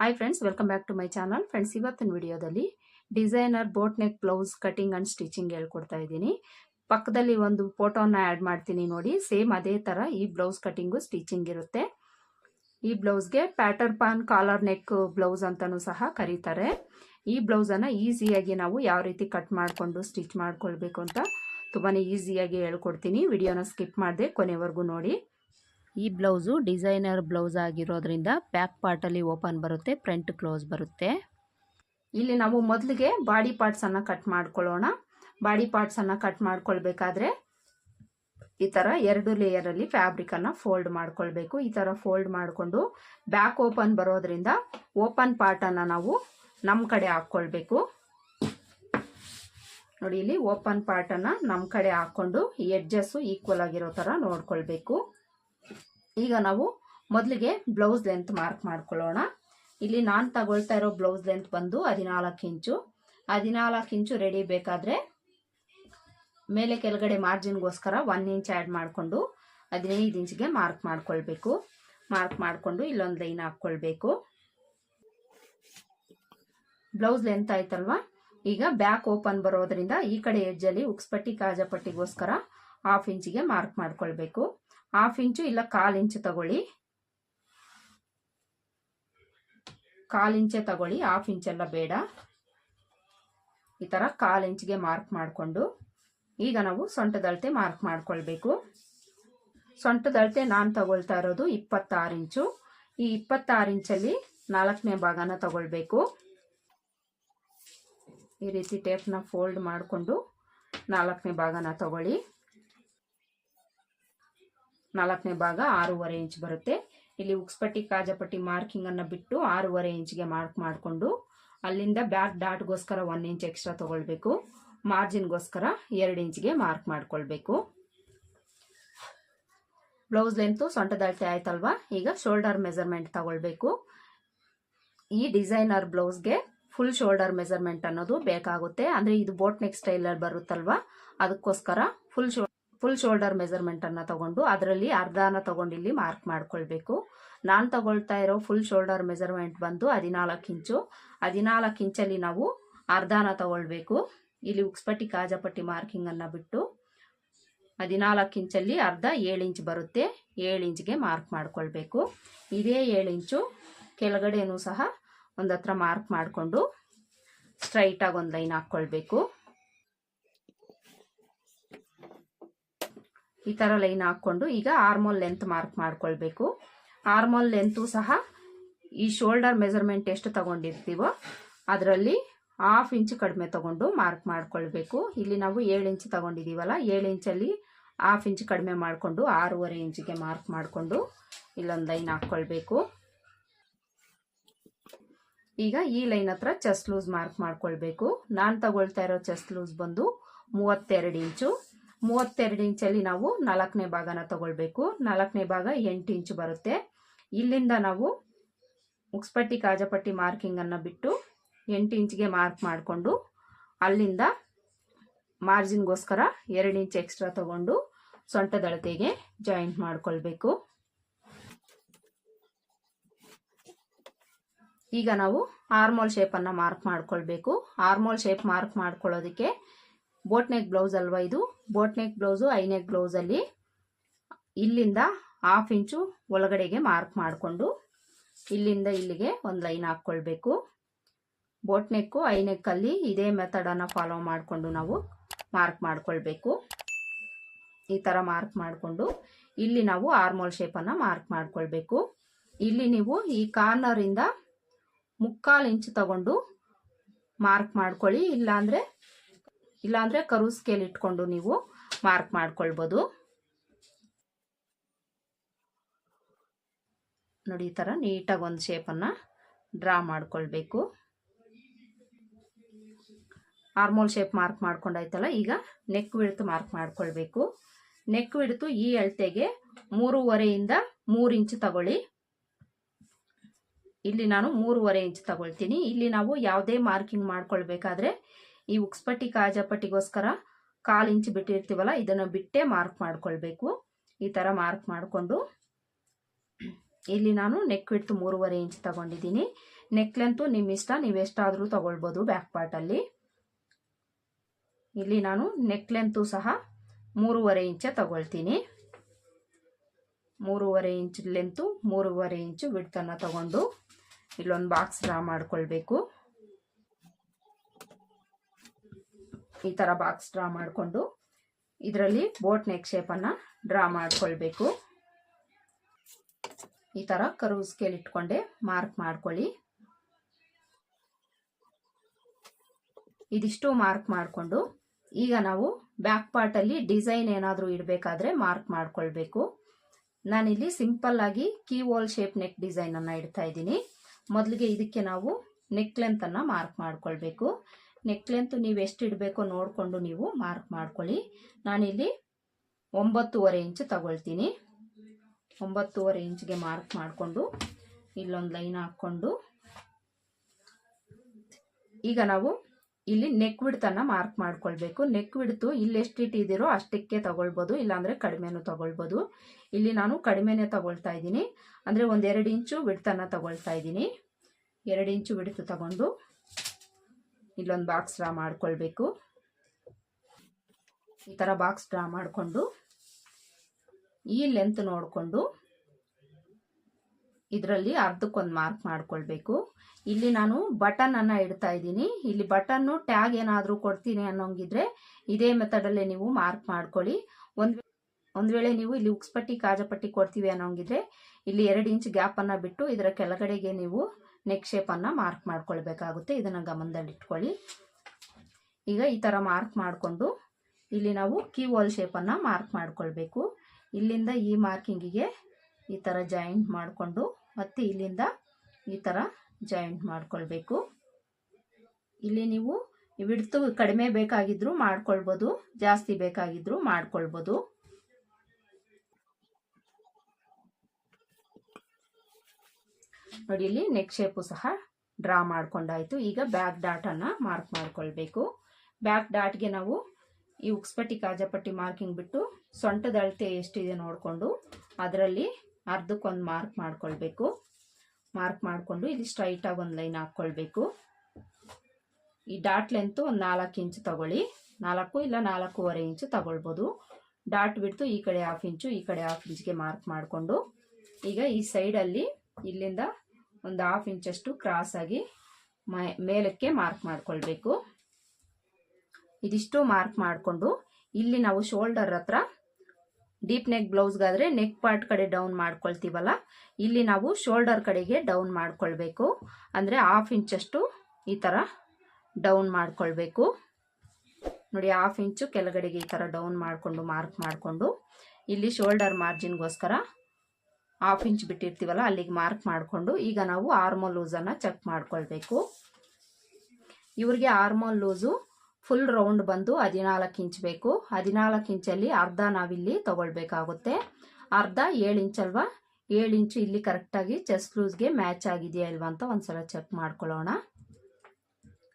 Hi friends welcome back to my channel friends ಇವತ್ತಿನ ವಿಡಿಯೋದಲ್ಲಿ designer boat neck blouse cutting and stitching ಹೇಳ್ಕೊಡ್ತಾ ಇದ್ದೀನಿ. ಪಕ್ಕದಲ್ಲಿ ಒಂದು ಫೋಟೋನ ಆ್ಯಡ್ ಮಾಡ್ತೀನಿ ನೋಡಿ. ಸೇಮ್ ಅದೇ ಥರ ಈ ಬ್ಲೌಸ್ ಕಟಿಂಗು ಸ್ಟಿಚಿಂಗ್ ಇರುತ್ತೆ. ಈ ಬ್ಲೌಸ್ಗೆ Peter Pan collar neck blouse ಅಂತಲೂ ಸಹ ಕರೀತಾರೆ. ಈ ಬ್ಲೌಸನ್ನು ಈಸಿಯಾಗಿ ನಾವು ಯಾವ ರೀತಿ ಕಟ್ ಮಾಡಿಕೊಂಡು ಸ್ಟಿಚ್ ಮಾಡ್ಕೊಳ್ಬೇಕು ಅಂತ ತುಂಬಾ ಈಸಿಯಾಗಿ ಹೇಳ್ಕೊಡ್ತೀನಿ. ವಿಡಿಯೋನ ಸ್ಕಿಪ್ ಮಾಡಿದೆ ಕೊನೆವರೆಗೂ ನೋಡಿ. ಈ ಬ್ಲೌಸು ಡಿಸೈನರ್ ಬ್ಲೌಸ್ ಆಗಿರೋದ್ರಿಂದ ಬ್ಯಾಕ್ ಪಾರ್ಟಲ್ಲಿ ಓಪನ್ ಬರುತ್ತೆ, ಫ್ರಂಟ್ ಕ್ಲೋಸ್ ಬರುತ್ತೆ. ಇಲ್ಲಿ ನಾವು ಮೊದಲಿಗೆ ಬಾಡಿ ಪಾರ್ಟ್ಸನ್ನು ಕಟ್ ಮಾಡ್ಕೊಳ್ಳೋಣ. ಬಾಡಿ ಪಾರ್ಟ್ಸನ್ನು ಕಟ್ ಮಾಡ್ಕೊಳ್ಬೇಕಾದ್ರೆ ಈ ಥರ ಎರಡು ಲೇಯರಲ್ಲಿ ಫ್ಯಾಬ್ರಿಕನ್ನು ಫೋಲ್ಡ್ ಮಾಡ್ಕೊಳ್ಬೇಕು. ಈ ಥರ ಫೋಲ್ಡ್ ಮಾಡಿಕೊಂಡು ಬ್ಯಾಕ್ ಓಪನ್ ಬರೋದ್ರಿಂದ ಓಪನ್ ಪಾರ್ಟನ್ನು ನಾವು ನಮ್ಮ ಕಡೆ ಹಾಕ್ಕೊಳ್ಬೇಕು. ನೋಡಿ, ಇಲ್ಲಿ ಓಪನ್ ಪಾರ್ಟನ್ನು ನಮ್ಮ ಕಡೆ ಹಾಕ್ಕೊಂಡು ಎಡ್ಜಸ್ಸು ಈಕ್ವಲ್ ಆಗಿರೋ ಥರ ನೋಡ್ಕೊಳ್ಬೇಕು. ಈಗ ನಾವು ಮೊದಲಿಗೆ ಬ್ಲೌಸ್ ಲೆಂತ್ ಮಾರ್ಕ್ ಮಾಡ್ಕೊಳ್ಳೋಣ. ಇಲ್ಲಿ ನಾನು ತಗೊಳ್ತಾ ಇರೋ ಬ್ಲೌಸ್ ಲೆಂತ್ ಬಂದು ಹದಿನಾಲ್ಕು ಇಂಚು. ಹದಿನಾಲ್ಕು ಇಂಚು ರೆಡಿ ಬೇಕಾದರೆ ಮೇಲೆ ಕೆಳಗಡೆ ಮಾರ್ಜಿನ್ಗೋಸ್ಕರ ಒನ್ ಇಂಚ್ ಆ್ಯಡ್ ಮಾಡಿಕೊಂಡು ಹದಿನೈದು ಇಂಚ್ಗೆ ಮಾರ್ಕ್ ಮಾಡ್ಕೊಳ್ಬೇಕು. ಮಾರ್ಕ್ ಮಾಡಿಕೊಂಡು ಇಲ್ಲೊಂದು ಲೈನ್ ಹಾಕ್ಕೊಳ್ಬೇಕು. ಬ್ಲೌಸ್ ಲೆಂತ್ ಆಯ್ತಲ್ವಾ? ಈಗ ಬ್ಯಾಕ್ ಓಪನ್ ಬರೋದ್ರಿಂದ ಈ ಕಡೆ ಎಡ್ಜಲ್ಲಿ ಉಕ್ಸ್ಪಟ್ಟಿ ಕಾಜಪಟ್ಟಿಗೋಸ್ಕರ ಹಾಫ್ ಇಂಚಿಗೆ ಮಾರ್ಕ್ ಮಾಡ್ಕೊಳ್ಬೇಕು. ಹಾಫ್ ಇಂಚು ಇಲ್ಲ ಕಾಲು ಇಂಚು ತಗೊಳ್ಳಿ. ಕಾಲು ಇಂಚೆ ತಗೊಳ್ಳಿ ಹಾಫ್ ಇಂಚೆಲ್ಲ ಬೇಡ. ಈ ಥರ ಕಾಲು ಇಂಚಿಗೆ ಮಾರ್ಕ್ ಮಾಡಿಕೊಂಡು, ಈಗ ನಾವು ಸೊಂಟದಳತೆ ಮಾರ್ಕ್ ಮಾಡ್ಕೊಳ್ಬೇಕು. ಸೊಂಟದಳತೆ ನಾನು ತಗೊಳ್ತಾ ಇರೋದು ಇಪ್ಪತ್ತಾರು ಇಂಚು ಈ ಇಪ್ಪತ್ತಾರು ಇಂಚಲ್ಲಿ ನಾಲ್ಕನೇ ಭಾಗನ ತಗೊಳ್ಬೇಕು. ಈ ರೀತಿ ಟೇಪ್ನ ಫೋಲ್ಡ್ ಮಾಡಿಕೊಂಡು ನಾಲ್ಕನೇ ಭಾಗನ ತಗೊಳ್ಳಿ. ನಾಲ್ಕನೇ ಭಾಗ ಆರೂವರೆ ಇಂಚ್ ಬರುತ್ತೆ. ಇಲ್ಲಿ ಉಕ್ಸ್ಪಟ್ಟಿ, ಕಾಜಪಟ್ಟಿ ಮಾರ್ಕಿಂಗನ್ನು ಬಿಟ್ಟು ಆರೂವರೆ ಇಂಚ್ಗೆ ಮಾರ್ಕ್ ಮಾಡಿಕೊಂಡು ಅಲ್ಲಿಂದ ಬ್ಯಾಕ್ ಡಾಟ್ಗೋಸ್ಕರ ಒನ್ ಇಂಚ್ ಎಕ್ಸ್ಟ್ರಾ ತೊಗೊಳ್ಬೇಕು. ಮಾರ್ಜಿನ್ಗೋಸ್ಕರ ಎರಡು ಇಂಚ್ಗೆ ಮಾರ್ಕ್ ಮಾಡ್ಕೊಳ್ಬೇಕು. ಬ್ಲೌಸ್ ಲೆಂತು ಸೊಂಟದಳತೆ ಆಯ್ತಲ್ವಾ? ಈಗ ಶೋಲ್ಡರ್ ಮೆಸರ್ಮೆಂಟ್ ತಗೊಳ್ಬೇಕು. ಈ ಡಿಸೈನರ್ ಬ್ಲೌಸ್ಗೆ ಫುಲ್ ಶೋಲ್ಡರ್ ಮೆಸರ್ಮೆಂಟ್ ಅನ್ನೋದು ಬೇಕಾಗುತ್ತೆ. ಅಂದರೆ ಇದು ಬೋಟ್ ನೆಕ್ ಸ್ಟೈಲಲ್ಲಿ ಬರುತ್ತಲ್ವಾ? ಅದಕ್ಕೋಸ್ಕರ ಫುಲ್ ಶೋ ಫುಲ್ ಶೋಲ್ಡರ್ ಮೆಸರ್ಮೆಂಟನ್ನು ತಗೊಂಡು ಅದರಲ್ಲಿ ಅರ್ಧನ ತಗೊಂಡು ಇಲ್ಲಿ ಮಾರ್ಕ್ ಮಾಡ್ಕೊಳ್ಬೇಕು. ನಾನು ತಗೊಳ್ತಾ ಇರೋ ಫುಲ್ ಶೋಲ್ಡರ್ ಮೆಸರ್ಮೆಂಟ್ ಬಂದು ಹದಿನಾಲ್ಕು ಇಂಚು. ಹದಿನಾಲ್ಕು ಇಂಚಲ್ಲಿ ನಾವು ಅರ್ಧನ ತಗೊಳ್ಬೇಕು. ಇಲ್ಲಿ ಉಕ್ಸ್ಪಟ್ಟಿ, ಕಾಜಪಟ್ಟಿ ಮಾರ್ಕಿಂಗನ್ನು ಬಿಟ್ಟು ಹದಿನಾಲ್ಕು ಇಂಚಲ್ಲಿ ಅರ್ಧ ಏಳು ಇಂಚ್ ಬರುತ್ತೆ. ಏಳು ಇಂಚ್ಗೆ ಮಾರ್ಕ್ ಮಾಡ್ಕೊಳ್ಬೇಕು. ಇದೇ ಏಳು ಇಂಚು ಕೆಳಗಡೆನೂ ಸಹ ಒಂದತ್ರ ಮಾರ್ಕ್ ಮಾಡಿಕೊಂಡು ಸ್ಟ್ರೈಟಾಗಿ ಒಂದು ಲೈನ್ ಹಾಕ್ಕೊಳ್ಬೇಕು ಈ ಥರ ಲೈನ್ ಹಾಕ್ಕೊಂಡು ಈಗ ಆರ್ಮೋಲ್ ಲೆಂತ್ ಮಾರ್ಕ್ ಮಾಡ್ಕೊಳ್ಬೇಕು. ಆರ್ಮೋಲ್ ಲೆಂತು ಸಹ ಈ ಶೋಲ್ಡರ್ ಮೆಜರ್ಮೆಂಟ್ ಎಷ್ಟು ತಗೊಂಡಿರ್ತೀವೋ ಅದರಲ್ಲಿ ಹಾಫ್ ಇಂಚ್ ಕಡಿಮೆ ತಗೊಂಡು ಮಾರ್ಕ್ ಮಾಡ್ಕೊಳ್ಬೇಕು. ಇಲ್ಲಿ ನಾವು ಏಳು ಇಂಚ್ ತಗೊಂಡಿದ್ದೀವಲ್ಲ ಏಳು ಇಂಚಲ್ಲಿ ಹಾಫ್ ಇಂಚ್ ಕಡಿಮೆ ಮಾಡಿಕೊಂಡು ಆರೂವರೆ ಇಂಚಿಗೆ ಮಾರ್ಕ್ ಮಾಡಿಕೊಂಡು ಇಲ್ಲೊಂದು ಲೈನ್ ಹಾಕ್ಕೊಳ್ಬೇಕು. ಈಗ ಈ ಲೈನ್ ಹತ್ರ ಚೆಸ್ಟ್ ಲೂಸ್ ಮಾರ್ಕ್ ಮಾಡ್ಕೊಳ್ಬೇಕು. ನಾನು ತಗೊಳ್ತಾ ಇರೋ ಚೆಸ್ಟ್ ಲೂಸ್ ಬಂದು ಮೂವತ್ತೆರಡು ಇಂಚು ಮೂವತ್ತೆರಡು ಇಂಚಲ್ಲಿ ನಾವು ನಾಲ್ಕನೇ ಭಾಗನ ತಗೊಳ್ಬೇಕು. ನಾಲ್ಕನೇ ಭಾಗ ಎಂಟು ಇಂಚು ಬರುತ್ತೆ. ಇಲ್ಲಿಂದ ನಾವು ಉಕ್ಸ್ಪಟ್ಟಿ, ಕಾಜಪಟ್ಟಿ ಮಾರ್ಕಿಂಗನ್ನು ಬಿಟ್ಟು ಎಂಟು ಇಂಚ್ಗೆ ಮಾರ್ಕ್ ಮಾಡಿಕೊಂಡು ಅಲ್ಲಿಂದ ಮಾರ್ಜಿನ್ಗೋಸ್ಕರ ಎರಡು ಇಂಚ್ ಎಕ್ಸ್ಟ್ರಾ ತಗೊಂಡು ಸೊಂಟದಳತೆಗೆ ಜಾಯಿಂಟ್ ಮಾಡಿಕೊಳ್ಬೇಕು. ಈಗ ನಾವು ಆರ್ಮೋಲ್ ಶೇಪನ್ನು ಮಾರ್ಕ್ ಮಾಡ್ಕೊಳ್ಬೇಕು. ಆರ್ಮೋಲ್ ಶೇಪ್ ಮಾರ್ಕ್ ಮಾಡ್ಕೊಳ್ಳೋದಕ್ಕೆ ಬೋಟ್ ನೆಕ್ ಬ್ಲೌಸ್ ಅಲ್ವಾ ಇದು? ಬೋಟ್ ನೆಕ್ ಬ್ಲೌಸು ಐ ನೆಕ್ ಬ್ಲೌಸಲ್ಲಿ ಇಲ್ಲಿಂದ ಹಾಫ್ ಇಂಚು ಒಳಗಡೆಗೆ ಮಾರ್ಕ್ ಮಾಡಿಕೊಂಡು ಇಲ್ಲಿಂದ ಇಲ್ಲಿಗೆ ಒಂದು ಲೈನ್ ಹಾಕ್ಕೊಳ್ಬೇಕು. ಬೋಟ್ ನೆಕ್ಕು ಐ ನೆಕ್ಕಲ್ಲಿ ಇದೇ ಮೆಥಡನ್ನು ಫಾಲೋ ಮಾಡಿಕೊಂಡು ನಾವು ಮಾರ್ಕ್ ಮಾಡಿಕೊಳ್ಬೇಕು. ಈ ಥರ ಮಾರ್ಕ್ ಮಾಡಿಕೊಂಡು ಇಲ್ಲಿ ನಾವು ಆರ್ಮೋಲ್ ಶೇಪನ್ನು ಮಾರ್ಕ್ ಮಾಡಿಕೊಳ್ಬೇಕು. ಇಲ್ಲಿ ನೀವು ಈ ಕಾರ್ನರಿಂದ ಮುಕ್ಕಾಲು ಇಂಚು ತಗೊಂಡು ಮಾರ್ಕ್ ಮಾಡ್ಕೊಳ್ಳಿ. ಇಲ್ಲಾಂದರೆ ಇಲ್ಲಾಂದರೆ ಕರು ಸ್ಕೇಲ್ ಇಟ್ಕೊಂಡು ನೀವು ಮಾರ್ಕ್ ಮಾಡ್ಕೊಳ್ಬೋದು. ನೋಡಿ ಈ ಥರ ನೀಟಾಗಿ ಒಂದು ಶೇಪನ್ನು ಡ್ರಾ ಮಾಡ್ಕೊಳ್ಬೇಕು. ಆರ್ಮೋಲ್ ಶೇಪ್ ಮಾರ್ಕ್ ಮಾಡ್ಕೊಂಡಾಯ್ತಲ್ಲ, ಈಗ ನೆಕ್ ವಿಡ್ತು ಮಾರ್ಕ್ ಮಾಡ್ಕೊಳ್ಬೇಕು. ನೆಕ್ ವಿಡ್ತು ಈ ಅಳತೆಗೆ ಮೂರುವರೆಯಿಂದ ಮೂರು ಇಂಚು ತಗೊಳ್ಳಿ. ಇಲ್ಲಿ ನಾನು ಮೂರುವರೆ ಇಂಚ್ ತಗೊಳ್ತೀನಿ. ಇಲ್ಲಿ ನಾವು ಯಾವುದೇ ಮಾರ್ಕಿಂಗ್ ಮಾಡ್ಕೊಳ್ಬೇಕಾದ್ರೆ ಈ ಉಕ್ಸ್ಪಟ್ಟಿ ಕಾಜಪಟ್ಟಿಗೋಸ್ಕರ ಕಾಲು ಇಂಚು ಬಿಟ್ಟಿರ್ತೀವಲ್ಲ, ಇದನ್ನು ಬಿಟ್ಟೆ ಮಾರ್ಕ್ ಮಾಡ್ಕೊಳ್ಬೇಕು. ಈ ಥರ ಮಾರ್ಕ್ ಮಾಡಿಕೊಂಡು ಇಲ್ಲಿ ನಾನು ನೆಕ್ ವಿಡ್ತು ಮೂರುವರೆ ಇಂಚ್ ತಗೊಂಡಿದ್ದೀನಿ. ನೆಕ್ ಲೆಂತು ನಿಮ್ಮ ಇಷ್ಟ, ನೀವು ಎಷ್ಟಾದರೂ ತಗೊಳ್ಬೋದು ಬ್ಯಾಕ್ ಪಾರ್ಟಲ್ಲಿ ಇಲ್ಲಿ ನಾನು ನೆಕ್ ಲೆಂತು ಸಹ ಮೂರುವರೆ ಇಂಚೆ ತಗೊಳ್ತೀನಿ. ಮೂರುವರೆ ಇಂಚ್ ಲೆಂತು ಮೂರುವರೆ ಇಂಚು ವಿಡ್ತನ್ನು ತಗೊಂಡು ಇಲ್ಲೊಂದು ಬಾಕ್ಸ್ ಡ್ರಾ ಮಾಡ್ಕೊಳ್ಬೇಕು. ಈ ಥರ ಬಾಕ್ಸ್ ಡ್ರಾ ಮಾಡಿಕೊಂಡು ಇದರಲ್ಲಿ ಬೋಟ್ ನೆಕ್ ಶೇಪನ್ನು ಡ್ರಾ ಮಾಡಿಕೊಳ್ಬೇಕು. ಈ ಥರ ಕರು ಸ್ಕೇಲ್ ಇಟ್ಕೊಂಡೆ ಮಾರ್ಕ್ ಮಾಡ್ಕೊಳ್ಳಿ. ಇದಿಷ್ಟು ಮಾರ್ಕ್ ಮಾಡಿಕೊಂಡು ಈಗ ನಾವು ಬ್ಯಾಕ್ ಪಾರ್ಟಲ್ಲಿ ಡಿಸೈನ್ ಏನಾದರೂ ಇಡಬೇಕಾದ್ರೆ ಮಾರ್ಕ್ ಮಾಡಿಕೊಳ್ಬೇಕು. ನಾನಿಲ್ಲಿ ಸಿಂಪಲ್ ಆಗಿ ಕೀ ವಾಲ್ ಶೇಪ್ ನೆಕ್ ಡಿಸೈನನ್ನು ಇಡ್ತಾ ಇದ್ದೀನಿ. ಮೊದಲಿಗೆ ಇದಕ್ಕೆ ನಾವು ನೆಕ್ ಲೆಂತನ್ನು ಮಾರ್ಕ್ ಮಾಡ್ಕೊಳ್ಬೇಕು. ನೆಕ್ ಲೆಂತ್ ನೀವು ಎಷ್ಟು ಇಡಬೇಕೋ ನೋಡಿಕೊಂಡು ನೀವು ಮಾರ್ಕ್ ಮಾಡ್ಕೊಳ್ಳಿ. ನಾನಿಲ್ಲಿ ಒಂಬತ್ತೂವರೆ ಇಂಚು ತಗೊಳ್ತೀನಿ. ಒಂಬತ್ತೂವರೆ ಇಂಚ್ಗೆ ಮಾರ್ಕ್ ಮಾಡಿಕೊಂಡು ಇಲ್ಲೊಂದು ಲೈನ್ ಹಾಕ್ಕೊಂಡು. ಈಗ ನಾವು ಇಲ್ಲಿ ನೆಕ್ ವಿಡ್ತನ್ನು ಮಾರ್ಕ್ ಮಾಡ್ಕೊಳ್ಬೇಕು. ನೆಕ್ ವಿಡ್ತು ಇಲ್ಲಿ ಎಷ್ಟು ಇಟ್ಟಿದ್ದೀರೋ ಅಷ್ಟಕ್ಕೆ ತಗೊಳ್ಬೋದು. ಇಲ್ಲಾಂದರೆ ಕಡಿಮೆನೂ ತಗೊಳ್ಬೋದು. ಇಲ್ಲಿ ನಾನು ಕಡಿಮೆನೇ ತಗೊಳ್ತಾ ಇದ್ದೀನಿ. ಅಂದರೆ ಒಂದೆರಡು ಇಂಚು ವಿಡ್ತನ್ನು ತಗೊಳ್ತಾ ಇದ್ದೀನಿ. ಎರಡು ಇಂಚು ವಿಡ್ತು ತಗೊಂಡು ಇಲ್ಲೊಂದು ಬಾಕ್ಸ್ ಡ್ರಾ ಮಾಡ್ಕೊಳ್ಬೇಕು. ಈ ಥರ ಬಾಕ್ಸ್ ಡ್ರಾ ಮಾಡಿಕೊಂಡು, ಈ ಲೆಂತ್ ನೋಡಿಕೊಂಡು, ಇದರಲ್ಲಿ ಅರ್ಧಕ್ಕೊಂದು ಮಾರ್ಕ್ ಮಾಡ್ಕೊಳ್ಬೇಕು. ಇಲ್ಲಿ ನಾನು ಬಟನ್ ಅನ್ನ ಇಡ್ತಾ ಇದ್ದೀನಿ. ಇಲ್ಲಿ ಬಟನ್ನು ಟ್ಯಾಗ್ ಏನಾದರೂ ಕೊಡ್ತೀನಿ ಅನ್ನೋಂಗಿದ್ರೆ, ಇದೇ ಮೆಥಡಲ್ಲೇ ನೀವು ಮಾರ್ಕ್ ಮಾಡ್ಕೊಳ್ಳಿ. ಒಂದು ಒಂದು ವೇಳೆ ನೀವು ಇಲ್ಲಿ ಉಕ್ಸ್ಪಟ್ಟಿ ಕಾಜಪಟ್ಟಿ ಕೊಡ್ತೀವಿ ಅನ್ನೋಂಗಿದ್ರೆ, ಇಲ್ಲಿ ಎರಡು ಇಂಚ್ ಗ್ಯಾಪನ್ನು ಬಿಟ್ಟು, ಇದರ ಕೆಳಗಡೆಗೆ ನೀವು ನೆಕ್ ಶೇಪನ್ನು ಮಾರ್ಕ್ ಮಾಡ್ಕೊಳ್ಬೇಕಾಗುತ್ತೆ. ಇದನ್ನು ಗಮನದಲ್ಲಿ ಇಟ್ಕೊಳ್ಳಿ ಈಗ ಈ ಥರ ಮಾರ್ಕ್ ಮಾಡಿಕೊಂಡು ಇಲ್ಲಿ ನಾವು ಕೀ ವಾಲ್ ಶೇಪನ್ನು ಮಾರ್ಕ್ ಮಾಡ್ಕೊಳ್ಬೇಕು. ಇಲ್ಲಿಂದ ಈ ಮಾರ್ಕಿಂಗಿಗೆ ಈ ಥರ ಜಾಯಿಂಟ್ ಮಾಡಿಕೊಂಡು ಮತ್ತು ಇಲ್ಲಿಂದ ಈ ಥರ ಜಾಯಿಂಟ್ ಮಾಡ್ಕೊಳ್ಬೇಕು. ಇಲ್ಲಿ ನೀವು ವಿಡ್ತು ಕಡಿಮೆ ಬೇಕಾಗಿದ್ರು ಮಾಡ್ಕೊಳ್ಬೋದು, ಜಾಸ್ತಿ ಬೇಕಾಗಿದ್ರು ಮಾಡ್ಕೊಳ್ಬೋದು. ನೋಡಿ ಇಲ್ಲಿ ನೆಕ್ ಶೇಪು ಸಹ ಡ್ರಾ ಮಾಡ್ಕೊಂಡಾಯ್ತು. ಈಗ ಬ್ಯಾಕ್ ಡಾಟನ್ನು ಮಾರ್ಕ್ ಮಾಡ್ಕೊಳ್ಬೇಕು. ಬ್ಯಾಕ್ ಡಾಟ್ಗೆ ನಾವು ಈ ಉಕ್ಸ್ಪಟ್ಟಿ ಕಾಜಪಟ್ಟಿ ಮಾರ್ಕಿಂಗ್ ಬಿಟ್ಟು ಸೊಂಟದ ಅಳತೆ ಎಷ್ಟಿದೆ ನೋಡಿಕೊಂಡು ಅದರಲ್ಲಿ ಅರ್ಧಕ್ಕೊಂದು ಮಾರ್ಕ್ ಮಾಡ್ಕೊಳ್ಬೇಕು. ಮಾರ್ಕ್ ಮಾಡಿಕೊಂಡು ಇಲ್ಲಿ ಸ್ಟ್ರೈಟಾಗಿ ಒಂದು ಲೈನ್ ಹಾಕ್ಕೊಳ್ಬೇಕು. ಈ ಡಾಟ್ ಲೆಂತು ಒಂದು ನಾಲ್ಕು ಇಂಚು ತಗೊಳ್ಳಿ. ನಾಲ್ಕು ಇಲ್ಲ ನಾಲ್ಕೂವರೆ ಇಂಚು ತಗೊಳ್ಬೋದು. ಡಾಟ್ ಬಿಡ್ತು ಈ ಕಡೆ ಹಾಫ್ ಇಂಚು ಈ ಕಡೆ ಹಾಫ್ ಇಂಚ್ಗೆ ಮಾರ್ಕ್ ಮಾಡಿಕೊಂಡು ಈಗ ಈ ಸೈಡಲ್ಲಿ ಇಲ್ಲಿಂದ ಒಂದು ಹಾಫ್ ಇಂಚಷ್ಟು ಕ್ರಾಸ್ ಆಗಿ ಮೇಲಕ್ಕೆ ಮಾರ್ಕ್ ಮಾಡಿಕೊಳ್ಬೇಕು. ಇದಿಷ್ಟು ಮಾರ್ಕ್ ಮಾಡಿಕೊಂಡು ಇಲ್ಲಿ ನಾವು ಶೋಲ್ಡರ್ ಹತ್ರ ಡೀಪ್ ನೆಕ್ ಬ್ಲೌಸ್ಗಾದರೆ ನೆಕ್ ಪಾರ್ಟ್ ಕಡೆ ಡೌನ್ ಮಾಡ್ಕೊಳ್ತೀವಲ್ಲ, ಇಲ್ಲಿ ನಾವು ಶೋಲ್ಡರ್ ಕಡೆಗೆ ಡೌನ್ ಮಾಡ್ಕೊಳ್ಬೇಕು. ಅಂದರೆ ಹಾಫ್ ಇಂಚಷ್ಟು ಈ ಥರ ಡೌನ್ ಮಾಡಿಕೊಳ್ಬೇಕು. ನೋಡಿ ಹಾಫ್ ಇಂಚು ಕೆಳಗಡೆಗೆ ಈ ಥರ ಡೌನ್ ಮಾಡಿಕೊಂಡು ಮಾರ್ಕ್ ಮಾಡಿಕೊಂಡು, ಇಲ್ಲಿ ಶೋಲ್ಡರ್ ಮಾರ್ಜಿನ್ಗೋಸ್ಕರ ಹಾಫ್ ಇಂಚ್ ಬಿಟ್ಟಿರ್ತೀವಲ್ಲ, ಅಲ್ಲಿಗೆ ಮಾರ್ಕ್ ಮಾಡಿಕೊಂಡು ಈಗ ನಾವು ಆರ್ಮೋಲ್ ಲೂಸನ್ನು ಚೆಕ್ ಮಾಡ್ಕೊಳ್ಬೇಕು. ಇವ್ರಿಗೆ ಆರ್ಮೋಲ್ ಲೂಸು ಫುಲ್ ರೌಂಡ್ ಬಂದು ಹದಿನಾಲ್ಕು ಇಂಚ್ ಬೇಕು. ಹದಿನಾಲ್ಕು ಇಂಚಲ್ಲಿ ಅರ್ಧ ನಾವಿಲ್ಲಿ ತಗೊಳ್ಬೇಕಾಗುತ್ತೆ. ಅರ್ಧ ಏಳು ಇಂಚ್ ಅಲ್ವಾ? ಏಳು ಇಂಚು ಇಲ್ಲಿ ಕರೆಕ್ಟಾಗಿ ಚೆಸ್ಟ್ ಲೂಸ್ಗೆ ಮ್ಯಾಚ್ ಆಗಿದೆಯಾ ಇಲ್ವಾ ಅಂತ ಒಂದ್ಸಲ ಚೆಕ್ ಮಾಡ್ಕೊಳ್ಳೋಣ.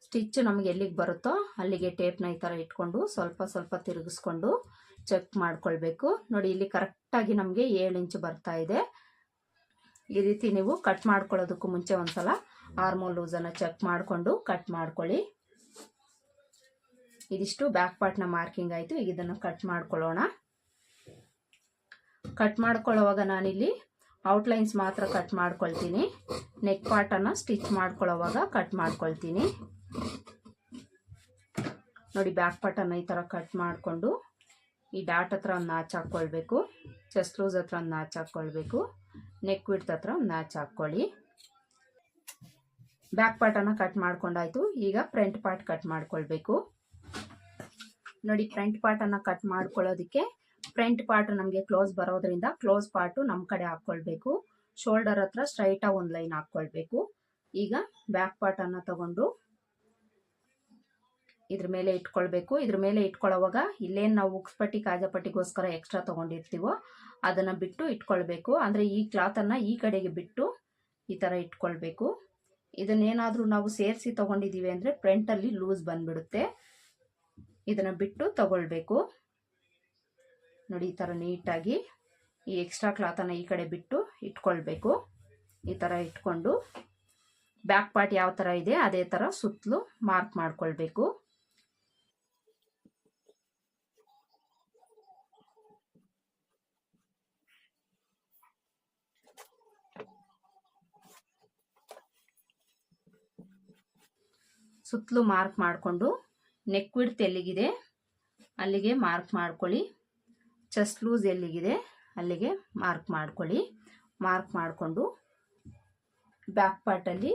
ಸ್ಟಿಚ್ ನಮಗೆ ಎಲ್ಲಿಗೆ ಬರುತ್ತೋ ಅಲ್ಲಿಗೆ ಟೇಪ್ನ ಈ ಥರ ಇಟ್ಕೊಂಡು ಸ್ವಲ್ಪ ಸ್ವಲ್ಪ ತಿರುಗಿಸ್ಕೊಂಡು ಚೆಕ್ ಮಾಡ್ಕೊಳ್ಬೇಕು. ನೋಡಿ, ಇಲ್ಲಿ ಕರೆಕ್ಟಾಗಿ ನಮಗೆ ಏಳು ಇಂಚು ಬರ್ತಾ ಇದೆ. ಈ ರೀತಿ ನೀವು ಕಟ್ ಮಾಡ್ಕೊಳ್ಳೋದಕ್ಕೂ ಮುಂಚೆ ಒಂದ್ಸಲ ಆರ್ಮೋಲ್ ಲೂಸನ್ನು ಚೆಕ್ ಮಾಡಿಕೊಂಡು ಕಟ್ ಮಾಡ್ಕೊಳ್ಳಿ. ಇದಿಷ್ಟು ಬ್ಯಾಕ್ ಪಾರ್ಟ್ನ ಮಾರ್ಕಿಂಗ್ ಆಯಿತು. ಈಗ ಇದನ್ನು ಕಟ್ ಮಾಡ್ಕೊಳ್ಳೋಣ. ಕಟ್ ಮಾಡ್ಕೊಳ್ಳೋವಾಗ ನಾನಿಲ್ಲಿ ಔಟ್ಲೈನ್ಸ್ ಮಾತ್ರ ಕಟ್ ಮಾಡ್ಕೊಳ್ತೀನಿ. ನೆಕ್ ಪಾರ್ಟನ್ನು ಸ್ಟಿಚ್ ಮಾಡ್ಕೊಳ್ಳೋವಾಗ ಕಟ್ ಮಾಡ್ಕೊಳ್ತೀನಿ. ನೋಡಿ, ಬ್ಯಾಕ್ ಪಾರ್ಟನ್ನು ಈ ಥರ ಕಟ್ ಮಾಡಿಕೊಂಡು ಈ ಡಾಟ್ ಹತ್ರ ಒಂದು ನಾಚ್ ಹಾಕ್ಕೊಳ್ಬೇಕು. ಚೆಸ್ಟ್ ಲೂಸ್ ಹತ್ರ ಒಂದು ನಾಚ್ ಹಾಕ್ಕೊಳ್ಬೇಕು. ನೆಕ್ ವಿಡ್ತ್ ಹತ್ರ ಒಂದು ನಾಚ್ ಹಾಕ್ಕೊಳ್ಳಿ. ಬ್ಯಾಕ್ ಪಾರ್ಟನ್ನು ಕಟ್ ಮಾಡ್ಕೊಂಡಾಯ್ತು. ಈಗ ಫ್ರಂಟ್ ಪಾರ್ಟ್ ಕಟ್ ಮಾಡ್ಕೊಳ್ಬೇಕು. ನೋಡಿ, ಫ್ರಂಟ್ ಪಾರ್ಟನ್ನು ಕಟ್ ಮಾಡ್ಕೊಳ್ಳೋದಕ್ಕೆ ಫ್ರಂಟ್ ಪಾರ್ಟ್ ನಮಗೆ ಕ್ಲೋಸ್ ಬರೋದ್ರಿಂದ ಕ್ಲೋಸ್ ಪಾರ್ಟು ನಮ್ಮ ಕಡೆ ಹಾಕ್ಕೊಳ್ಬೇಕು. ಶೋಲ್ಡರ್ ಹತ್ರ ಸ್ಟ್ರೈಟಾಗಿ ಒಂದು ಲೈನ್ ಹಾಕ್ಕೊಳ್ಬೇಕು. ಈಗ ಬ್ಯಾಕ್ ಪಾರ್ಟನ್ನು ತಗೊಂಡು ಇದ್ರ ಮೇಲೆ ಇಟ್ಕೊಳ್ಬೇಕು. ಇದ್ರ ಮೇಲೆ ಇಟ್ಕೊಳ್ಳೋವಾಗ ಇಲ್ಲೇನು ನಾವು ಉಕ್ಸ್ಪಟ್ಟಿ ಕಾಜಪಟ್ಟಿಗೋಸ್ಕರ ಎಕ್ಸ್ಟ್ರಾ ತೊಗೊಂಡಿರ್ತೀವೋ ಅದನ್ನು ಬಿಟ್ಟು ಇಟ್ಕೊಳ್ಬೇಕು. ಅಂದರೆ ಈ ಕ್ಲಾತನ್ನು ಈ ಕಡೆಗೆ ಬಿಟ್ಟು ಈ ಥರ ಇಟ್ಕೊಳ್ಬೇಕು. ಇದನ್ನೇನಾದರೂ ನಾವು ಸೇರಿಸಿ ತೊಗೊಂಡಿದ್ದೀವಿ ಅಂದರೆ ಫ್ರಂಟಲ್ಲಿ ಲೂಸ್ ಬಂದ್ಬಿಡುತ್ತೆ. ಇದನ್ನು ಬಿಟ್ಟು ತಗೊಳ್ಬೇಕು. ನೋಡಿ, ಈ ಥರ ನೀಟಾಗಿ ಈ ಎಕ್ಸ್ಟ್ರಾ ಕ್ಲಾತನ್ನು ಈ ಕಡೆ ಬಿಟ್ಟು ಇಟ್ಕೊಳ್ಬೇಕು. ಈ ಥರ ಇಟ್ಕೊಂಡು ಬ್ಯಾಕ್ ಪಾರ್ಟ್ ಯಾವ ಥರ ಇದೆ, ಅದೇ ಥರ ಸುತ್ತಲೂ ಮಾರ್ಕ್ ಮಾಡ್ಕೊಳ್ಬೇಕು. ಸುತ್ತಲೂ ಮಾರ್ಕ್ ಮಾಡಿಕೊಂಡು ನೆಕ್ ವಿಡ್ತ್ ಎಲ್ಲಿಗಿದೆ, ಅಲ್ಲಿಗೆ ಮಾರ್ಕ್ ಮಾಡ್ಕೊಳ್ಳಿ. ಚೆಸ್ಟ್ ಲೂಸ್ ಎಲ್ಲಿಗಿದೆ, ಅಲ್ಲಿಗೆ ಮಾರ್ಕ್ ಮಾಡ್ಕೊಳ್ಳಿ. ಮಾರ್ಕ್ ಮಾಡಿಕೊಂಡು ಬ್ಯಾಕ್ ಪಾರ್ಟಲ್ಲಿ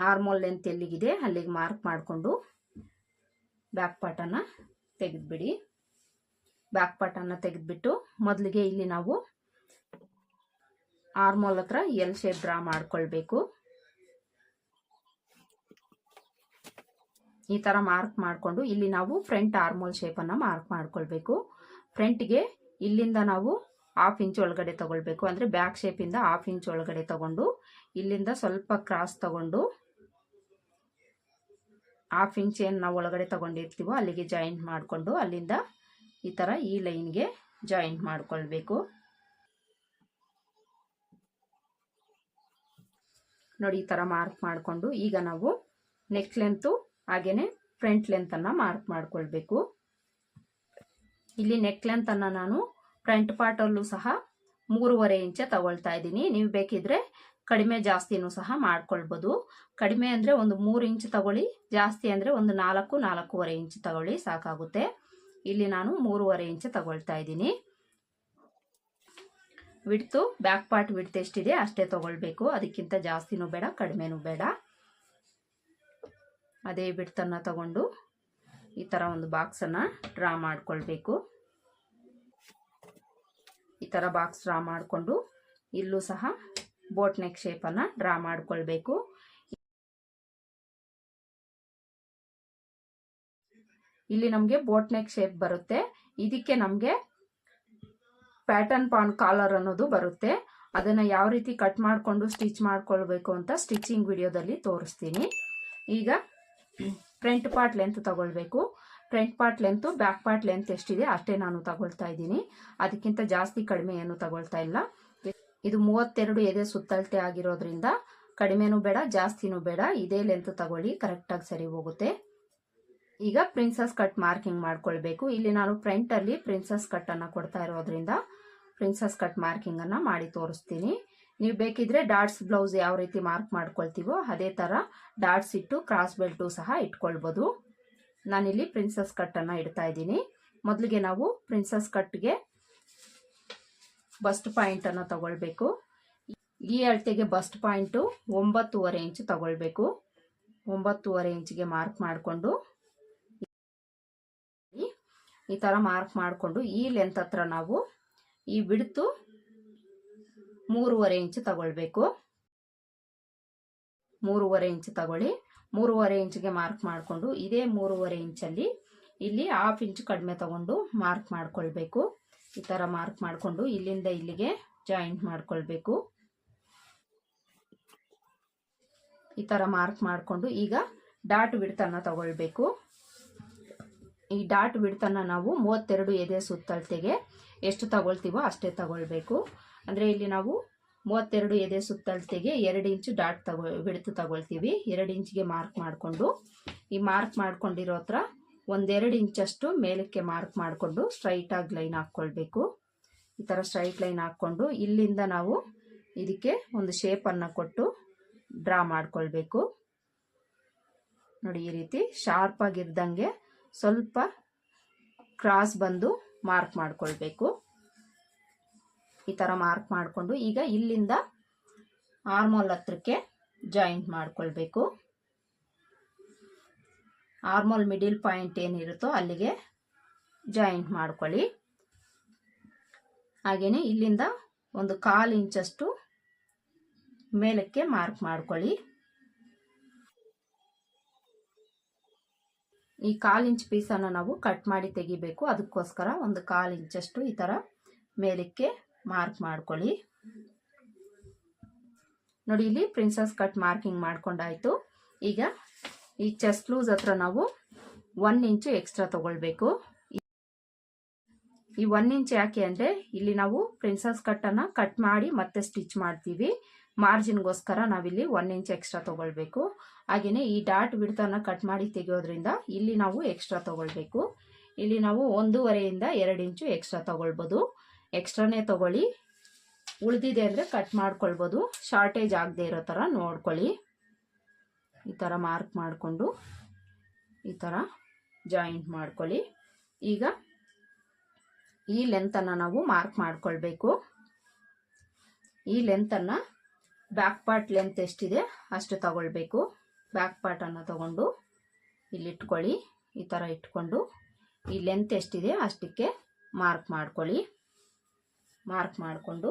ಆರ್ಮೋಲ್ ಲೆಂತ್ ಎಲ್ಲಿಗಿದೆ, ಅಲ್ಲಿಗೆ ಮಾರ್ಕ್ ಮಾಡಿಕೊಂಡು ಬ್ಯಾಕ್ ಪಾರ್ಟನ್ನು ತೆಗೆದುಬಿಡಿ. ಬ್ಯಾಕ್ ಪಾರ್ಟನ್ನು ತೆಗೆದುಬಿಟ್ಟು ಮೊದಲಿಗೆ ಇಲ್ಲಿ ನಾವು ಆರ್ಮೋಲ್ ಹತ್ರ ಎಲ್ ಶೇಪ್ ಡ್ರಾ ಮಾಡ್ಕೊಳ್ಬೇಕು. ಈ ಥರ ಮಾರ್ಕ್ ಮಾಡಿಕೊಂಡು ಇಲ್ಲಿ ನಾವು ಫ್ರಂಟ್ ಆರ್ಮೋಲ್ ಶೇಪನ್ನು ಮಾರ್ಕ್ ಮಾಡ್ಕೊಳ್ಬೇಕು. ಫ್ರಂಟ್ಗೆ ಇಲ್ಲಿಂದ ನಾವು ಹಾಫ್ ಇಂಚ್ ಒಳಗಡೆ ತಗೊಳ್ಬೇಕು. ಅಂದರೆ ಬ್ಯಾಕ್ ಶೇಪಿಂದ ಹಾಫ್ ಇಂಚ್ ಒಳಗಡೆ ತಗೊಂಡು ಇಲ್ಲಿಂದ ಸ್ವಲ್ಪ ಕ್ರಾಸ್ ತಗೊಂಡು ಹಾಫ್ ಇಂಚ್ ಏನು ನಾವು ಒಳಗಡೆ ತಗೊಂಡಿರ್ತೀವೋ ಅಲ್ಲಿಗೆ ಜಾಯಿಂಟ್ ಮಾಡಿಕೊಂಡು ಅಲ್ಲಿಂದ ಈ ಥರ ಈ ಲೈನ್ಗೆ ಜಾಯಿಂಟ್ ಮಾಡಿಕೊಳ್ಬೇಕು. ನೋಡಿ ಈ ಥರ ಮಾರ್ಕ್ ಮಾಡಿಕೊಂಡು ಈಗ ನಾವು ನೆಕ್ ಲೆಂತು ಹಾಗೇನೆ ಫ್ರಂಟ್ ಲೆಂತನ್ನು ಮಾರ್ಕ್ ಮಾಡಿಕೊಳ್ಬೇಕು. ಇಲ್ಲಿ ನೆಕ್ ಲೆಂತನ್ನು ನಾನು ಫ್ರಂಟ್ ಪಾರ್ಟಲ್ಲೂ ಸಹ ಮೂರುವರೆ ಇಂಚೆ ತಗೊಳ್ತಾ ಇದ್ದೀನಿ. ನೀವು ಬೇಕಿದ್ರೆ ಕಡಿಮೆ ಜಾಸ್ತಿನೂ ಸಹ ಮಾಡ್ಕೊಳ್ಬೋದು. ಕಡಿಮೆ ಅಂದರೆ ಒಂದು ಮೂರು ಇಂಚ್ ತಗೊಳ್ಳಿ, ಜಾಸ್ತಿ ಅಂದರೆ ಒಂದು ನಾಲ್ಕು, ನಾಲ್ಕೂವರೆ ಇಂಚ್ ತಗೊಳ್ಳಿ ಸಾಕಾಗುತ್ತೆ. ಇಲ್ಲಿ ನಾನು ಮೂರುವರೆ ಇಂಚ್ ತಗೊಳ್ತಾ ಇದ್ದೀನಿ. ವಿಡ್ತು ಬ್ಯಾಕ್ ಪಾರ್ಟ್ ವಿಡ್ತ್ ಎಷ್ಟಿದೆ ಅಷ್ಟೇ ತಗೊಳ್ಬೇಕು. ಅದಕ್ಕಿಂತ ಜಾಸ್ತಿನೂ ಬೇಡ, ಕಡಿಮೆನೂ ಬೇಡ. ಅದೇ ಬಿಡ್ತನ್ನು ತಗೊಂಡು ಈ ಥರ ಒಂದು ಬಾಕ್ಸನ್ನು ಡ್ರಾ ಮಾಡಿಕೊಳ್ಬೇಕು. ಈ ಥರ ಬಾಕ್ಸ್ ಡ್ರಾ ಮಾಡಿಕೊಂಡು ಇಲ್ಲೂ ಸಹ ಬೋಟ್ ನೆಕ್ ಶೇಪನ್ನು ಡ್ರಾ ಮಾಡಿಕೊಳ್ಬೇಕು. ಇಲ್ಲಿ ನಮಗೆ ಬೋಟ್ ನೆಕ್ ಶೇಪ್ ಬರುತ್ತೆ. ಇದಕ್ಕೆ ನಮಗೆ ಪ್ಯಾಟರ್ನ್ ಪಾನ್ ಕಾಲರ್ ಅನ್ನೋದು ಬರುತ್ತೆ. ಅದನ್ನು ಯಾವ ರೀತಿ ಕಟ್ ಮಾಡಿಕೊಂಡು ಸ್ಟಿಚ್ ಮಾಡ್ಕೊಳ್ಬೇಕು ಅಂತ ಸ್ಟಿಚಿಂಗ್ ವಿಡಿಯೋದಲ್ಲಿ ತೋರಿಸ್ತೀನಿ. ಈಗ ಫ್ರಂಟ್ ಪಾರ್ಟ್ ಲೆಂತ್ ತಗೊಳ್ಬೇಕು. Front part length back part length ಎಷ್ಟಿದೆ ಅಷ್ಟೇ ನಾನು ತಗೊಳ್ತಾ ಇದ್ದೀನಿ. ಅದಕ್ಕಿಂತ ಜಾಸ್ತಿ ಕಡಿಮೆ ಏನು ತಗೊಳ್ತಾ ಇಲ್ಲ. ಇದು ಮೂವತ್ತೆರಡು ಎದೆ ಸುತ್ತಳತೆ ಆಗಿರೋದ್ರಿಂದ ಕಡಿಮೆನೂ ಬೇಡ, ಜಾಸ್ತಿನೂ ಬೇಡ. ಇದೇ ಲೆಂತ್ ತಗೊಳ್ಳಿ ಕರೆಕ್ಟಾಗಿ ಸರಿ ಹೋಗುತ್ತೆ. ಈಗ ಪ್ರಿನ್ಸಸ್ ಕಟ್ ಮಾರ್ಕಿಂಗ್ ಮಾಡ್ಕೊಳ್ಬೇಕು. ಇಲ್ಲಿ ನಾನು ಫ್ರಂಟಲ್ಲಿ ಪ್ರಿನ್ಸಸ್ ಕಟ್ಟನ್ನು ಕೊಡ್ತಾ ಇರೋದ್ರಿಂದ ಪ್ರಿನ್ಸಸ್ ಕಟ್ ಮಾರ್ಕಿಂಗನ್ನು ಮಾಡಿ ತೋರಿಸ್ತೀನಿ. ನೀವು ಬೇಕಿದ್ರೆ ಡಾಟ್ಸ್ ಬ್ಲೌಸ್ ಯಾವ ರೀತಿ ಮಾರ್ಕ್ ಮಾಡ್ಕೊಳ್ತೀವೋ ಅದೇ ಥರ ಡಾಟ್ಸ್ ಇಟ್ಟು ಕ್ರಾಸ್ ಬೆಲ್ಟು ಸಹ ಇಟ್ಕೊಳ್ಬೋದು. ನಾನಿಲ್ಲಿ ಪ್ರಿನ್ಸಸ್ ಕಟ್ಟನ್ನು ಇಡ್ತಾ ಇದ್ದೀನಿ. ಮೊದಲಿಗೆ ನಾವು ಪ್ರಿನ್ಸಸ್ ಕಟ್ಗೆ ಬಸ್ಟ್ ಪಾಯಿಂಟನ್ನು ತಗೊಳ್ಬೇಕು. ಈ ಅಳತೆಗೆ ಬಸ್ಟ್ ಪಾಯಿಂಟು ಒಂಬತ್ತೂವರೆ ಇಂಚ್ ತಗೊಳ್ಬೇಕು. ಒಂಬತ್ತೂವರೆ ಇಂಚಿಗೆ ಮಾರ್ಕ್ ಮಾಡಿಕೊಂಡು ಈ ಥರ ಮಾರ್ಕ್ ಮಾಡಿಕೊಂಡು ಈ ಲೆಂತ್ ಹತ್ರ ನಾವು ಈ ಬಿಡ್ತು ಮೂರುವರೆ ಇಂಚ್ ತಗೊಳ್ಬೇಕು. ಮೂರುವರೆ ಇಂಚ್ ತಗೊಳ್ಳಿ. ಮೂರುವರೆ ಇಂಚ್ಗೆ ಮಾರ್ಕ್ ಮಾಡಿಕೊಂಡು ಇದೇ ಮೂರುವರೆ ಇಂಚಲ್ಲಿ ಇಲ್ಲಿ ಹಾಫ್ ಇಂಚ್ ಕಡಿಮೆ ತಗೊಂಡು ಮಾರ್ಕ್ ಮಾಡ್ಕೊಳ್ಬೇಕು. ಈ ಥರ ಮಾರ್ಕ್ ಮಾಡಿಕೊಂಡು ಇಲ್ಲಿಂದ ಇಲ್ಲಿಗೆ ಜಾಯಿಂಟ್ ಮಾಡ್ಕೊಳ್ಬೇಕು. ಈ ಥರ ಮಾರ್ಕ್ ಮಾಡಿಕೊಂಡು ಈಗ ಡಾಟ್ ಬಿಡ್ತನ್ನು ತಗೊಳ್ಬೇಕು. ಈ ಡಾಟ್ ಬಿಡ್ತನ್ನು ನಾವು ಮೂವತ್ತೆರಡು ಎದೆ ಸುತ್ತಳತೆಗೆ ಎಷ್ಟು ತಗೊಳ್ತೀವೋ ಅಷ್ಟೇ ತಗೊಳ್ಬೇಕು. ಅಂದರೆ ಇಲ್ಲಿ ನಾವು ಮೂವತ್ತೆರಡು ಎದೆ ಸುತ್ತಳತೆಗೆ ಎರಡು ಇಂಚು ಡಾಟ್ ತಗೊ, ಬಿಡ್ತು ತಗೊಳ್ತೀವಿ. ಎರಡು ಇಂಚಿಗೆ ಮಾರ್ಕ್ ಮಾಡಿಕೊಂಡು, ಈ ಮಾರ್ಕ್ ಮಾಡ್ಕೊಂಡಿರೋ ಹತ್ರ ಒಂದೆರಡು ಇಂಚಷ್ಟು ಮೇಲಕ್ಕೆ ಮಾರ್ಕ್ ಮಾಡಿಕೊಂಡು ಸ್ಟ್ರೈಟಾಗಿ ಲೈನ್ ಹಾಕ್ಕೊಳ್ಬೇಕು. ಈ ಥರ ಸ್ಟ್ರೈಟ್ ಲೈನ್ ಹಾಕ್ಕೊಂಡು ಇಲ್ಲಿಂದ ನಾವು ಇದಕ್ಕೆ ಒಂದು ಶೇಪನ್ನು ಕೊಟ್ಟು ಡ್ರಾ ಮಾಡಿಕೊಳ್ಬೇಕು. ನೋಡಿ ಈ ರೀತಿ ಶಾರ್ಪ್ ಆಗಿರ್ದಂಗೆ ಸ್ವಲ್ಪ ಕ್ರಾಸ್ ಬಂದು ಮಾರ್ಕ್ ಮಾಡಿಕೊಳ್ಬೇಕು. ಈ ಥರ ಮಾರ್ಕ್ ಮಾಡಿಕೊಂಡು ಈಗ ಇಲ್ಲಿಂದ ಆರ್ಮೋಲ್ ಹತ್ರಕ್ಕೆ ಜಾಯಿಂಟ್ ಮಾಡಿಕೊಳ್ಬೇಕು. ಆರ್ಮೋಲ್ ಮಿಡಿಲ್ ಪಾಯಿಂಟ್ ಏನಿರುತ್ತೋ ಅಲ್ಲಿಗೆ ಜಾಯಿಂಟ್ ಮಾಡ್ಕೊಳ್ಳಿ. ಹಾಗೆಯೇ ಇಲ್ಲಿಂದ ಒಂದು ಕಾಲು ಇಂಚಷ್ಟು ಮೇಲಕ್ಕೆ ಮಾರ್ಕ್ ಮಾಡ್ಕೊಳ್ಳಿ. ಈ ಕಾಲು ಇಂಚ್ ಪೀಸನ್ನು ನಾವು ಕಟ್ ಮಾಡಿ ತೆಗಿಬೇಕು. ಅದಕ್ಕೋಸ್ಕರ ಒಂದು ಕಾಲು ಇಂಚಷ್ಟು ಈ ಥರ ಮೇಲಕ್ಕೆ ಮಾರ್ಕ್ ಮಾಡ್ಕೊಳ್ಳಿ. ನೋಡಿ, ಇಲ್ಲಿ ಪ್ರಿನ್ಸಸ್ ಕಟ್ ಮಾರ್ಕಿಂಗ್ ಮಾಡ್ಕೊಂಡಾಯ್ತು. ಈಗ ಈ ಚೆಸ್ಟ್ ಲೂಸ್ ಹತ್ರ ನಾವು ಒನ್ ಇಂಚು ಎಕ್ಸ್ಟ್ರಾ ತಗೊಳ್ಬೇಕು. ಈ ಒನ್ ಇಂಚ್ ಯಾಕೆ ಅಂದರೆ ಇಲ್ಲಿ ನಾವು ಪ್ರಿನ್ಸಸ್ ಕಟ್ಟನ್ನು ಕಟ್ ಮಾಡಿ ಮತ್ತೆ ಸ್ಟಿಚ್ ಮಾಡ್ತೀವಿ. ಮಾರ್ಜಿನ್ಗೋಸ್ಕರ ನಾವಿಲ್ಲಿ ಒನ್ ಇಂಚ್ ಎಕ್ಸ್ಟ್ರಾ ತೊಗೊಳ್ಬೇಕು. ಹಾಗೆಯೇ ಈ ಡಾಟ್ ಬಿಡ್ತನ ಕಟ್ ಮಾಡಿ ತೆಗೆಯೋದ್ರಿಂದ ಇಲ್ಲಿ ನಾವು ಎಕ್ಸ್ಟ್ರಾ ತೊಗೊಳ್ಬೇಕು. ಇಲ್ಲಿ ನಾವು ಒಂದೂವರೆಯಿಂದ ಎರಡು ಇಂಚು ಎಕ್ಸ್ಟ್ರಾ ತೊಗೊಳ್ಬೋದು. ಎಕ್ಸ್ಟ್ರಾನೇ ತೊಗೊಳ್ಳಿ. ಉಳಿದಿದೆ ಅಂದರೆ ಕಟ್ ಮಾಡ್ಕೊಳ್ಬೋದು. ಶಾರ್ಟೇಜ್ ಆಗದೆ ಇರೋ ಥರ ನೋಡ್ಕೊಳ್ಳಿ. ಈ ಥರ ಮಾರ್ಕ್ ಮಾಡಿಕೊಂಡು ಈ ಥರ ಜಾಯಿಂಟ್ ಮಾಡ್ಕೊಳ್ಳಿ. ಈಗ ಈ ಲೆಂತನ್ನು ನಾವು ಮಾರ್ಕ್ ಮಾಡ್ಕೊಳ್ಬೇಕು. ಈ ಲೆಂತನ್ನು ಬ್ಯಾಕ್ ಪಾರ್ಟ್ ಲೆಂತ್ ಎಷ್ಟಿದೆ ಅಷ್ಟು ತಗೊಳ್ಬೇಕು. ಬ್ಯಾಕ್ ಪಾರ್ಟನ್ನು ತಗೊಂಡು ಇಲ್ಲಿ ಇಟ್ಕೊಳ್ಳಿ ಈ ಥರ ಇಟ್ಕೊಂಡು ಈ ಲೆಂತ್ ಎಷ್ಟಿದೆ ಅಷ್ಟಕ್ಕೆ ಮಾರ್ಕ್ ಮಾಡ್ಕೊಳ್ಳಿ. ಮಾರ್ಕ್ ಮಾಡಿಕೊಂಡು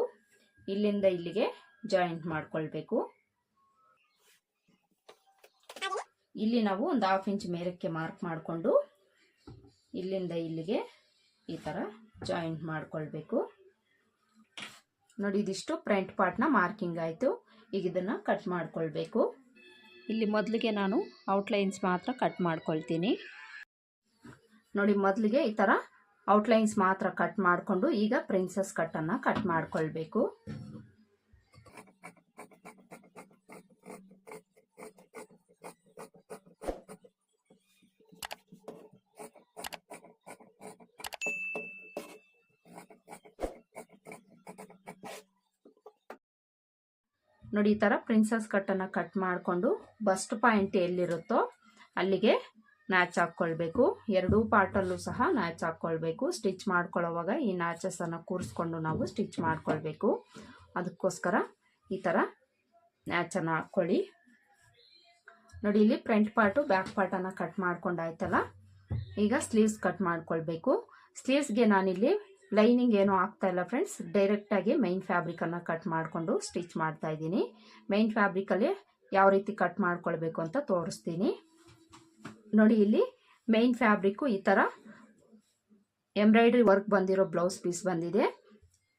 ಇಲ್ಲಿಂದ ಇಲ್ಲಿಗೆ ಜಾಯಿಂಟ್ ಮಾಡ್ಕೊಳ್ಬೇಕು. ಇಲ್ಲಿ ನಾವು ಒಂದು ಹಾಫ್ ಇಂಚ್ ಮೇಲಕ್ಕೆ ಮಾರ್ಕ್ ಮಾಡಿಕೊಂಡು ಇಲ್ಲಿಂದ ಇಲ್ಲಿಗೆ ಈ ಥರ ಜಾಯಿಂಟ್ ಮಾಡಿಕೊಳ್ಬೇಕು. ನೋಡಿ, ಇದಿಷ್ಟು ಫ್ರಂಟ್ ಪಾರ್ಟ್ನ ಮಾರ್ಕಿಂಗ್ ಆಯಿತು. ಈಗ ಇದನ್ನು ಕಟ್ ಮಾಡಿಕೊಳ್ಬೇಕು. ಇಲ್ಲಿ ಮೊದಲಿಗೆ ನಾನು ಔಟ್ಲೈನ್ಸ್ ಮಾತ್ರ ಕಟ್ ಮಾಡ್ಕೊಳ್ತೀನಿ. ನೋಡಿ ಮೊದಲಿಗೆ ಈ ಥರ ಔಟ್ಲೈನ್ಸ್ ಮಾತ್ರ ಕಟ್ ಮಾಡಿಕೊಂಡು ಈಗ ಪ್ರಿನ್ಸಸ್ ಕಟ್ಟನ್ನು ಕಟ್ ಮಾಡ್ಕೊಳ್ಬೇಕು. ನೋಡಿ, ಈ ಥರ ಪ್ರಿನ್ಸಸ್ ಕಟ್ಟನ್ನು ಕಟ್ ಮಾಡಿಕೊಂಡು ಬಸ್ಟ್ ಪಾಯಿಂಟ್ ಎಲ್ಲಿರುತ್ತೋ ಅಲ್ಲಿಗೆ ನ್ಯಾಚ್ ಹಾಕ್ಕೊಳ್ಬೇಕು. ಎರಡೂ ಪಾರ್ಟಲ್ಲೂ ಸಹ ನ್ಯಾಚ್ ಹಾಕ್ಕೊಳ್ಬೇಕು. ಸ್ಟಿಚ್ ಮಾಡ್ಕೊಳ್ಳೋವಾಗ ಈ ನ್ಯಾಚಸನ್ನು ಕೂರಿಸ್ಕೊಂಡು ನಾವು ಸ್ಟಿಚ್ ಮಾಡ್ಕೊಳ್ಬೇಕು. ಅದಕ್ಕೋಸ್ಕರ ಈ ಥರ ನ್ಯಾಚನ್ನು ಹಾಕ್ಕೊಳ್ಳಿ. ನೋಡಿ, ಇಲ್ಲಿ ಫ್ರಂಟ್ ಪಾರ್ಟು ಬ್ಯಾಕ್ ಪಾರ್ಟನ್ನು ಕಟ್ ಮಾಡ್ಕೊಂಡಾಯ್ತಲ್ಲ ಈಗ ಸ್ಲೀವ್ಸ್ ಕಟ್ ಮಾಡ್ಕೊಳ್ಬೇಕು. ಸ್ಲೀವ್ಸ್ಗೆ ನಾನಿಲ್ಲಿ ಲೈನಿಂಗ್ ಏನೂ ಆಗ್ತಾ ಇಲ್ಲ ಫ್ರೆಂಡ್ಸ್. ಡೈರೆಕ್ಟಾಗಿ ಮೈನ್ ಫ್ಯಾಬ್ರಿಕನ್ನು ಕಟ್ ಮಾಡಿಕೊಂಡು ಸ್ಟಿಚ್ ಮಾಡ್ತಾ ಇದ್ದೀನಿ. ಮೈನ್ ಫ್ಯಾಬ್ರಿಕಲ್ಲಿ ಯಾವ ರೀತಿ ಕಟ್ ಮಾಡ್ಕೊಳ್ಬೇಕು ಅಂತ ತೋರಿಸ್ತೀನಿ. ನೋಡಿ ಇಲ್ಲಿ ಮೈನ್ ಫ್ಯಾಬ್ರಿಕ್ಕು ಈ ಥರ ಎಂಬ್ರಾಯ್ಡ್ರಿ ವರ್ಕ್ ಬಂದಿರೋ ಬ್ಲೌಸ್ ಪೀಸ್ ಬಂದಿದೆ.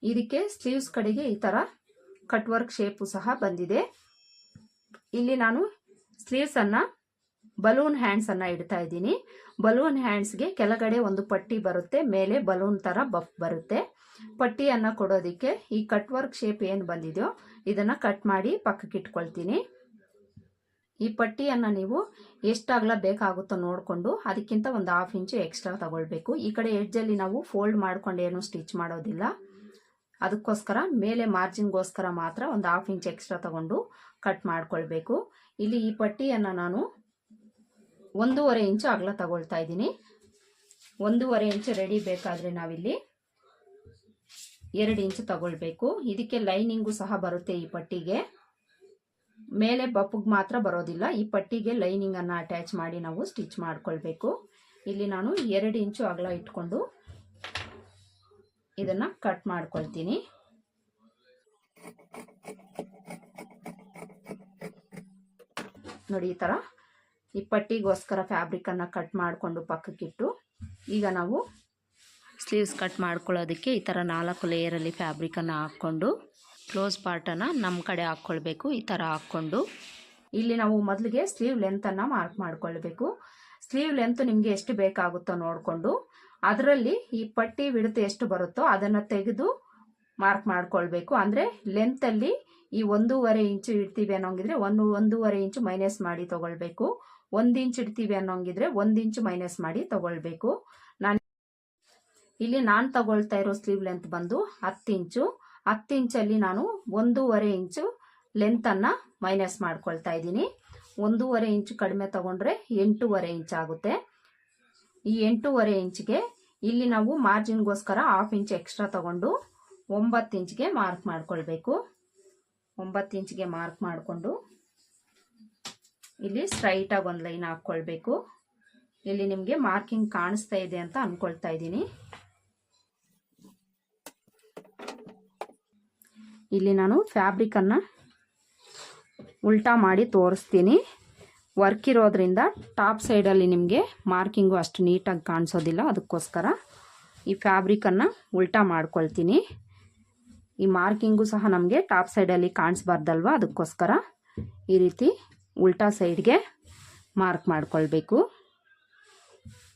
ಇದಕ್ಕೆ ಸ್ಲೀವ್ಸ್ ಕಡೆಗೆ ಈ ಥರ ಕಟ್ ವರ್ಕ್ ಶೇಪು ಸಹ ಬಂದಿದೆ. ಇಲ್ಲಿ ನಾನು ಸ್ಲೀವ್ಸನ್ನು ಬಲೂನ್ ಹ್ಯಾಂಡ್ಸ್ ಅನ್ನ ಇಡ್ತಾ ಇದ್ದೀನಿ. ಬಲೂನ್ ಹ್ಯಾಂಡ್ಸ್ಗೆ ಕೆಳಗಡೆ ಒಂದು ಪಟ್ಟಿ ಬರುತ್ತೆ, ಮೇಲೆ ಬಲೂನ್ ಥರ ಬಫ್ ಬರುತ್ತೆ. ಪಟ್ಟಿಯನ್ನು ಕೊಡೋದಕ್ಕೆ ಈ ಕಟ್ ವರ್ಕ್ ಶೇಪ್ ಏನು ಬಂದಿದೆಯೋ ಇದನ್ನು ಕಟ್ ಮಾಡಿ ಪಕ್ಕಕ್ಕೆ ಇಟ್ಕೊಳ್ತೀನಿ. ಈ ಪಟ್ಟಿಯನ್ನು ನೀವು ಎಷ್ಟು ಅಗಲ ಬೇಕಾಗುತ್ತೋ ನೋಡಿಕೊಂಡು ಅದಕ್ಕಿಂತ ಒಂದು ಹಾಫ್ ಇಂಚು ಎಕ್ಸ್ಟ್ರಾ ತಗೊಳ್ಬೇಕು. ಈ ಕಡೆ ಎಡ್ಜಲ್ಲಿ ನಾವು ಫೋಲ್ಡ್ ಮಾಡ್ಕೊಂಡು ಏನು ಸ್ಟಿಚ್ ಮಾಡೋದಿಲ್ಲ. ಅದಕ್ಕೋಸ್ಕರ ಮೇಲೆ ಮಾರ್ಜಿನ್ಗೋಸ್ಕರ ಮಾತ್ರ ಒಂದು ಹಾಫ್ ಇಂಚ್ ಎಕ್ಸ್ಟ್ರಾ ತಗೊಂಡು ಕಟ್ ಮಾಡ್ಕೊಳ್ಬೇಕು. ಇಲ್ಲಿ ಈ ಪಟ್ಟಿಯನ್ನು ನಾನು ಒಂದೂವರೆ ಇಂಚು ಅಗಲ ತಗೊಳ್ತಾ ಇದ್ದೀನಿ. ಒಂದೂವರೆ ಇಂಚು ರೆಡಿ ಬೇಕಾದರೆ ನಾವಿಲ್ಲಿ ಎರಡು ಇಂಚು ತಗೊಳ್ಬೇಕು. ಇದಕ್ಕೆ ಲೈನಿಂಗು ಸಹ ಬರುತ್ತೆ ಈ ಪಟ್ಟಿಗೆ. ಮೇಲೆ ಬಪ್ಪಗೆ ಮಾತ್ರ ಬರೋದಿಲ್ಲ. ಈ ಪಟ್ಟಿಗೆ ಲೈನಿಂಗನ್ನು ಅಟ್ಯಾಚ್ ಮಾಡಿ ನಾವು ಸ್ಟಿಚ್ ಮಾಡ್ಕೊಳ್ಬೇಕು. ಇಲ್ಲಿ ನಾನು ಎರಡು ಇಂಚು ಅಗಲ ಇಟ್ಕೊಂಡು ಇದನ್ನು ಕಟ್ ಮಾಡ್ಕೊಳ್ತೀನಿ. ನೋಡಿ ಈ ಥರ ಈ ಪಟ್ಟಿಗೋಸ್ಕರ ಫ್ಯಾಬ್ರಿಕನ್ನು ಕಟ್ ಮಾಡಿಕೊಂಡು ಪಕ್ಕಕ್ಕಿಟ್ಟು ಈಗ ನಾವು ಸ್ಲೀವ್ಸ್ ಕಟ್ ಮಾಡ್ಕೊಳ್ಳೋದಕ್ಕೆ ಈ ಥರ ನಾಲ್ಕು ಲೇಯರಲ್ಲಿ ಫ್ಯಾಬ್ರಿಕನ್ನು ಹಾಕ್ಕೊಂಡು ಕ್ಲೋಸ್ ಪಾರ್ಟನ್ನು ನಮ್ಮ ಕಡೆ ಹಾಕ್ಕೊಳ್ಬೇಕು, ಈ ಥರ ಹಾಕ್ಕೊಂಡು. ಇಲ್ಲಿ ನಾವು ಮೊದಲಿಗೆ ಸ್ಲೀವ್ ಲೆಂತನ್ನು ಮಾರ್ಕ್ ಮಾಡ್ಕೊಳ್ಬೇಕು. ಸ್ಲೀವ್ ಲೆಂತ್ ನಿಮಗೆ ಎಷ್ಟು ಬೇಕಾಗುತ್ತೋ ನೋಡಿಕೊಂಡು ಅದರಲ್ಲಿ ಈ ಪಟ್ಟಿ ಬಿಡುತ್ತೆ ಎಷ್ಟು ಬರುತ್ತೋ ಅದನ್ನು ತೆಗೆದು ಮಾರ್ಕ್ ಮಾಡ್ಕೊಳ್ಬೇಕು. ಅಂದರೆ ಲೆಂತಲ್ಲಿ ಈ ಒಂದೂವರೆ ಇಂಚು ಇಡ್ತೀವಿ ಅನ್ನೋಂಗಿದ್ರೆ ಒಂದು, ಒಂದೂವರೆ ಇಂಚು ಮೈನಸ್ ಮಾಡಿ ತಗೊಳ್ಬೇಕು. ಒಂದು ಇಂಚ್ ಇಡ್ತೀವಿ ಅನ್ನೋಂಗಿದ್ರೆ ಒಂದು ಇಂಚ್ ಮೈನಸ್ ಮಾಡಿ ತಗೊಳ್ಬೇಕು. ನಾನು ಇಲ್ಲಿ ನಾನು ತಗೊಳ್ತಾ ಇರೋ ಸ್ಲೀವ್ ಲೆಂತ್ ಬಂದು ಹತ್ತು ಇಂಚು. ಹತ್ತು ಇಂಚಲ್ಲಿ ನಾನು ಒಂದೂವರೆ ಇಂಚು ಲೆಂತನ್ನು ಮೈನಸ್ ಮಾಡ್ಕೊಳ್ತಾ ಇದ್ದೀನಿ. ಒಂದೂವರೆ ಇಂಚು ಕಡಿಮೆ ತಗೊಂಡ್ರೆ ಎಂಟೂವರೆ ಇಂಚ್ ಆಗುತ್ತೆ. ಈ ಎಂಟೂವರೆ ಇಂಚ್ಗೆ ಇಲ್ಲಿ ನಾವು ಮಾರ್ಜಿನ್ಗೋಸ್ಕರ ಹಾಫ್ ಇಂಚ್ ಎಕ್ಸ್ಟ್ರಾ ತಗೊಂಡು ಒಂಬತ್ತು ಇಂಚ್ಗೆ ಮಾರ್ಕ್ ಮಾಡ್ಕೊಳ್ಬೇಕು. ಒಂಬತ್ತು ಇಂಚ್ಗೆ ಮಾರ್ಕ್ ಮಾಡಿಕೊಂಡು ಇಲ್ಲಿ ಸ್ಟ್ರೈಟಾಗಿ ಒಂದು ಲೈನ್ ಹಾಕ್ಕೊಳ್ಬೇಕು ಇಲ್ಲಿ ನಿಮಗೆ ಮಾರ್ಕಿಂಗ್ ಕಾಣಿಸ್ತಾ ಇದೆ ಅಂತ ಅಂದ್ಕೊಳ್ತಾ ಇದ್ದೀನಿ. ಇಲ್ಲಿ ನಾನು ಫ್ಯಾಬ್ರಿಕನ್ನು ಉಲ್ಟಾ ಮಾಡಿ ತೋರಿಸ್ತೀನಿ. ವರ್ಕ್ ಇರೋದ್ರಿಂದ ಟಾಪ್ ಸೈಡಲ್ಲಿ ನಿಮಗೆ ಮಾರ್ಕಿಂಗು ಅಷ್ಟು ನೀಟಾಗಿ ಕಾಣಿಸೋದಿಲ್ಲ. ಅದಕ್ಕೋಸ್ಕರ ಈ ಫ್ಯಾಬ್ರಿಕನ್ನು ಉಲ್ಟಾ ಮಾಡ್ಕೊಳ್ತೀನಿ. ಈ ಮಾರ್ಕಿಂಗು ಸಹ ನಮಗೆ ಟಾಪ್ ಸೈಡಲ್ಲಿ ಕಾಣಿಸ್ಬಾರ್ದಲ್ವ? ಅದಕ್ಕೋಸ್ಕರ ಈ ರೀತಿ ಉಲ್ಟಾ ಸೈಡ್ಗೆ ಮಾರ್ಕ್ ಮಾಡ್ಕೊಳ್ಬೇಕು.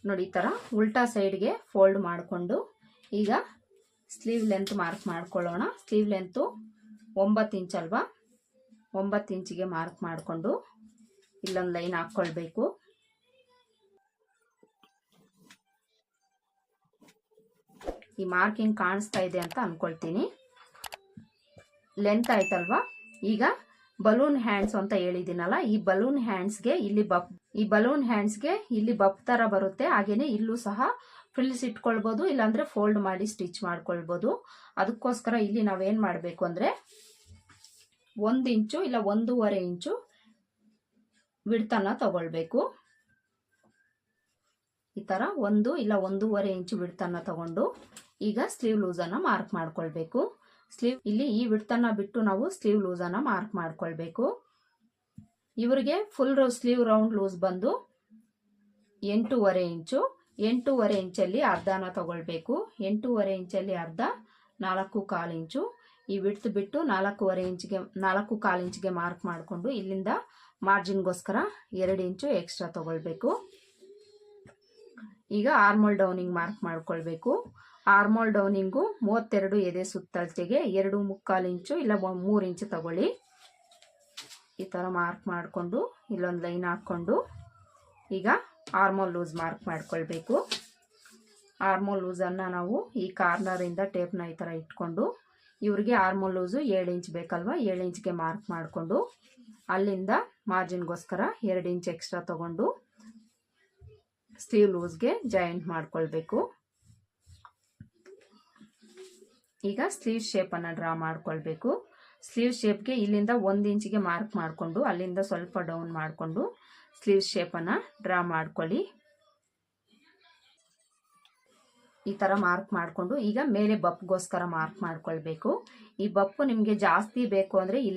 ನೋಡಿ, ಈ ಥರ ಉಲ್ಟಾ ಸೈಡ್ಗೆ ಫೋಲ್ಡ್ ಮಾಡಿಕೊಂಡು ಈಗ ಸ್ಲೀವ್ ಲೆಂತ್ ಮಾರ್ಕ್ ಮಾಡ್ಕೊಳ್ಳೋಣ. ಸ್ಲೀವ್ ಲೆಂತು ಒಂಬತ್ತು ಇಂಚ್ ಅಲ್ವಾ? ಒಂಬತ್ತು ಇಂಚಿಗೆ ಮಾರ್ಕ್ ಮಾಡಿಕೊಂಡು ಇಲ್ಲೊಂದು ಲೈನ್ ಹಾಕ್ಕೊಳ್ಬೇಕು. ಈ ಮಾರ್ಕಿಂಗ್ ಕಾಣಿಸ್ತಾ ಇದೆ ಅಂತ ಅಂದ್ಕೊಳ್ತೀನಿ ಲೆಂತ್ ಆಯ್ತಲ್ವಾ? ಈಗ ಬಲೂನ್ ಹ್ಯಾಂಡ್ಸ್ ಅಂತ ಹೇಳಿದ್ದೀನಲ್ಲ, ಈ ಬಲೂನ್ ಹ್ಯಾಂಡ್ಸ್ಗೆ ಇಲ್ಲಿ ಬಪ್, ಈ ಬಲೂನ್ ಹ್ಯಾಂಡ್ಸ್ಗೆ ಇಲ್ಲಿ ಬಪ್ ತರ ಬರುತ್ತೆ. ಹಾಗೇನೆ ಇಲ್ಲೂ ಸಹ ಫ್ರಿಲ್ಸ್ ಇಟ್ಕೊಳ್ಬೋದು, ಇಲ್ಲಾಂದರೆ ಫೋಲ್ಡ್ ಮಾಡಿ ಸ್ಟಿಚ್ ಮಾಡ್ಕೊಳ್ಬೋದು. ಅದಕ್ಕೋಸ್ಕರ ಇಲ್ಲಿ ನಾವೇನು ಮಾಡಬೇಕು ಅಂದ್ರೆ ಒಂದು ಇಂಚು ಇಲ್ಲ ಒಂದೂವರೆ ಇಂಚು ಬಿಡ್ತನ ತಗೊಳ್ಬೇಕು. ಈ ತರ ಒಂದು ಇಲ್ಲ ಒಂದೂವರೆ ಇಂಚು ಬಿಡ್ತನ ತಗೊಂಡು ಈಗ ಸ್ಲೀವ್ ಲೂಸನ್ನು ಮಾರ್ಕ್ ಮಾಡ್ಕೊಳ್ಬೇಕು. ಸ್ಲೀವ್, ಇಲ್ಲಿ ಈ ವಿಡ್ತನ್ನು ಬಿಟ್ಟು ನಾವು ಸ್ಲೀವ್ ಲೂಸನ್ನು ಮಾರ್ಕ್ ಮಾಡ್ಕೊಳ್ಬೇಕು. ಇವರಿಗೆ ಫುಲ್ ಸ್ಲೀವ್ ರೌಂಡ್ ಲೂಸ್ ಬಂದು ಎಂಟೂವರೆ ಇಂಚು, ಎಂಟೂವರೆ ಇಂಚಲ್ಲಿ ಅರ್ಧನ ತಗೊಳ್ಬೇಕು. ಎಂಟೂವರೆ ಇಂಚಲ್ಲಿ ಅರ್ಧ, ನಾಲ್ಕು ಕಾಲು ಇಂಚು. ಈ ವಿಡ್ತ್ ಬಿಟ್ಟು ನಾಲ್ಕೂವರೆ ಇಂಚಿಗೆ, ನಾಲ್ಕು ಕಾಲು ಇಂಚಿಗೆ ಮಾರ್ಕ್ ಮಾಡಿಕೊಂಡು ಇಲ್ಲಿಂದ ಮಾರ್ಜಿನ್ಗೋಸ್ಕರ ಎರಡು ಇಂಚು ಎಕ್ಸ್ಟ್ರಾ ತಗೊಳ್ಬೇಕು. ಈಗ ಆರ್ಮಲ್ ಡೌನಿಂಗ್ ಮಾರ್ಕ್ ಮಾಡ್ಕೊಳ್ಬೇಕು. ಆರ್ಮೋಲ್ ಡೌನಿಂಗು ಮೂವತ್ತೆರಡು ಎದೆ ಸುತ್ತಳತೆಗೆ ಎರಡು ಮುಕ್ಕಾಲು ಇಂಚು ಇಲ್ಲ ಮೂರು ಇಂಚು ತಗೊಳ್ಳಿ. ಈ ಥರ ಮಾರ್ಕ್ ಮಾಡಿಕೊಂಡು, ಇಲ್ಲೊಂದು ಲೈನ್ ಹಾಕ್ಕೊಂಡು ಈಗ ಆರ್ಮೋಲ್ ಲೂಸ್ ಮಾರ್ಕ್ ಮಾಡ್ಕೊಳ್ಬೇಕು. ಆರ್ಮೋಲ್ ಲೂಸನ್ನು ನಾವು ಈ ಕಾರ್ನರಿಂದ ಟೇಪ್ನ ಈ ಥರ ಇಟ್ಕೊಂಡು, ಇವ್ರಿಗೆ ಆರ್ಮೋಲ್ ಲೂಸು ಏಳು ಇಂಚ್ ಬೇಕಲ್ವಾ, ಏಳು ಇಂಚ್ಗೆ ಮಾರ್ಕ್ ಮಾಡಿಕೊಂಡು, ಅಲ್ಲಿಂದ ಮಾರ್ಜಿನ್ಗೋಸ್ಕರ ಎರಡು ಇಂಚ್ ಎಕ್ಸ್ಟ್ರಾ ತಗೊಂಡು ಸ್ಲೀವ್ ಲೂಸ್ಗೆ ಜಾಯಿಂಟ್ ಮಾಡ್ಕೊಳ್ಬೇಕು. ಈಗ ಸ್ಲೀವ್ ಶೇಪನ್ನು ಡ್ರಾ ಮಾಡ್ಕೊಳ್ಬೇಕು. ಸ್ಲೀವ್ ಶೇಪ್ಗೆ ಇಲ್ಲಿಂದ ಒಂದು ಇಂಚಿಗೆ ಮಾರ್ಕ್ ಮಾಡಿಕೊಂಡು ಅಲ್ಲಿಂದ ಸ್ವಲ್ಪ ಡೌನ್ ಮಾಡಿಕೊಂಡು ಸ್ಲೀವ್ ಶೇಪನ್ನು ಡ್ರಾ ಮಾಡ್ಕೊಳ್ಳಿ. ಈ ಥರ ಮಾರ್ಕ್ ಮಾಡಿಕೊಂಡು ಈಗ ಮೇಲೆ ಬಪ್ಗೋಸ್ಕರ ಮಾರ್ಕ್ ಮಾಡ್ಕೊಳ್ಬೇಕು. ಈ ಬಪ್ಪು ನಿಮಗೆ ಜಾಸ್ತಿ ಬೇಕು ಅಂದರೆ ಈ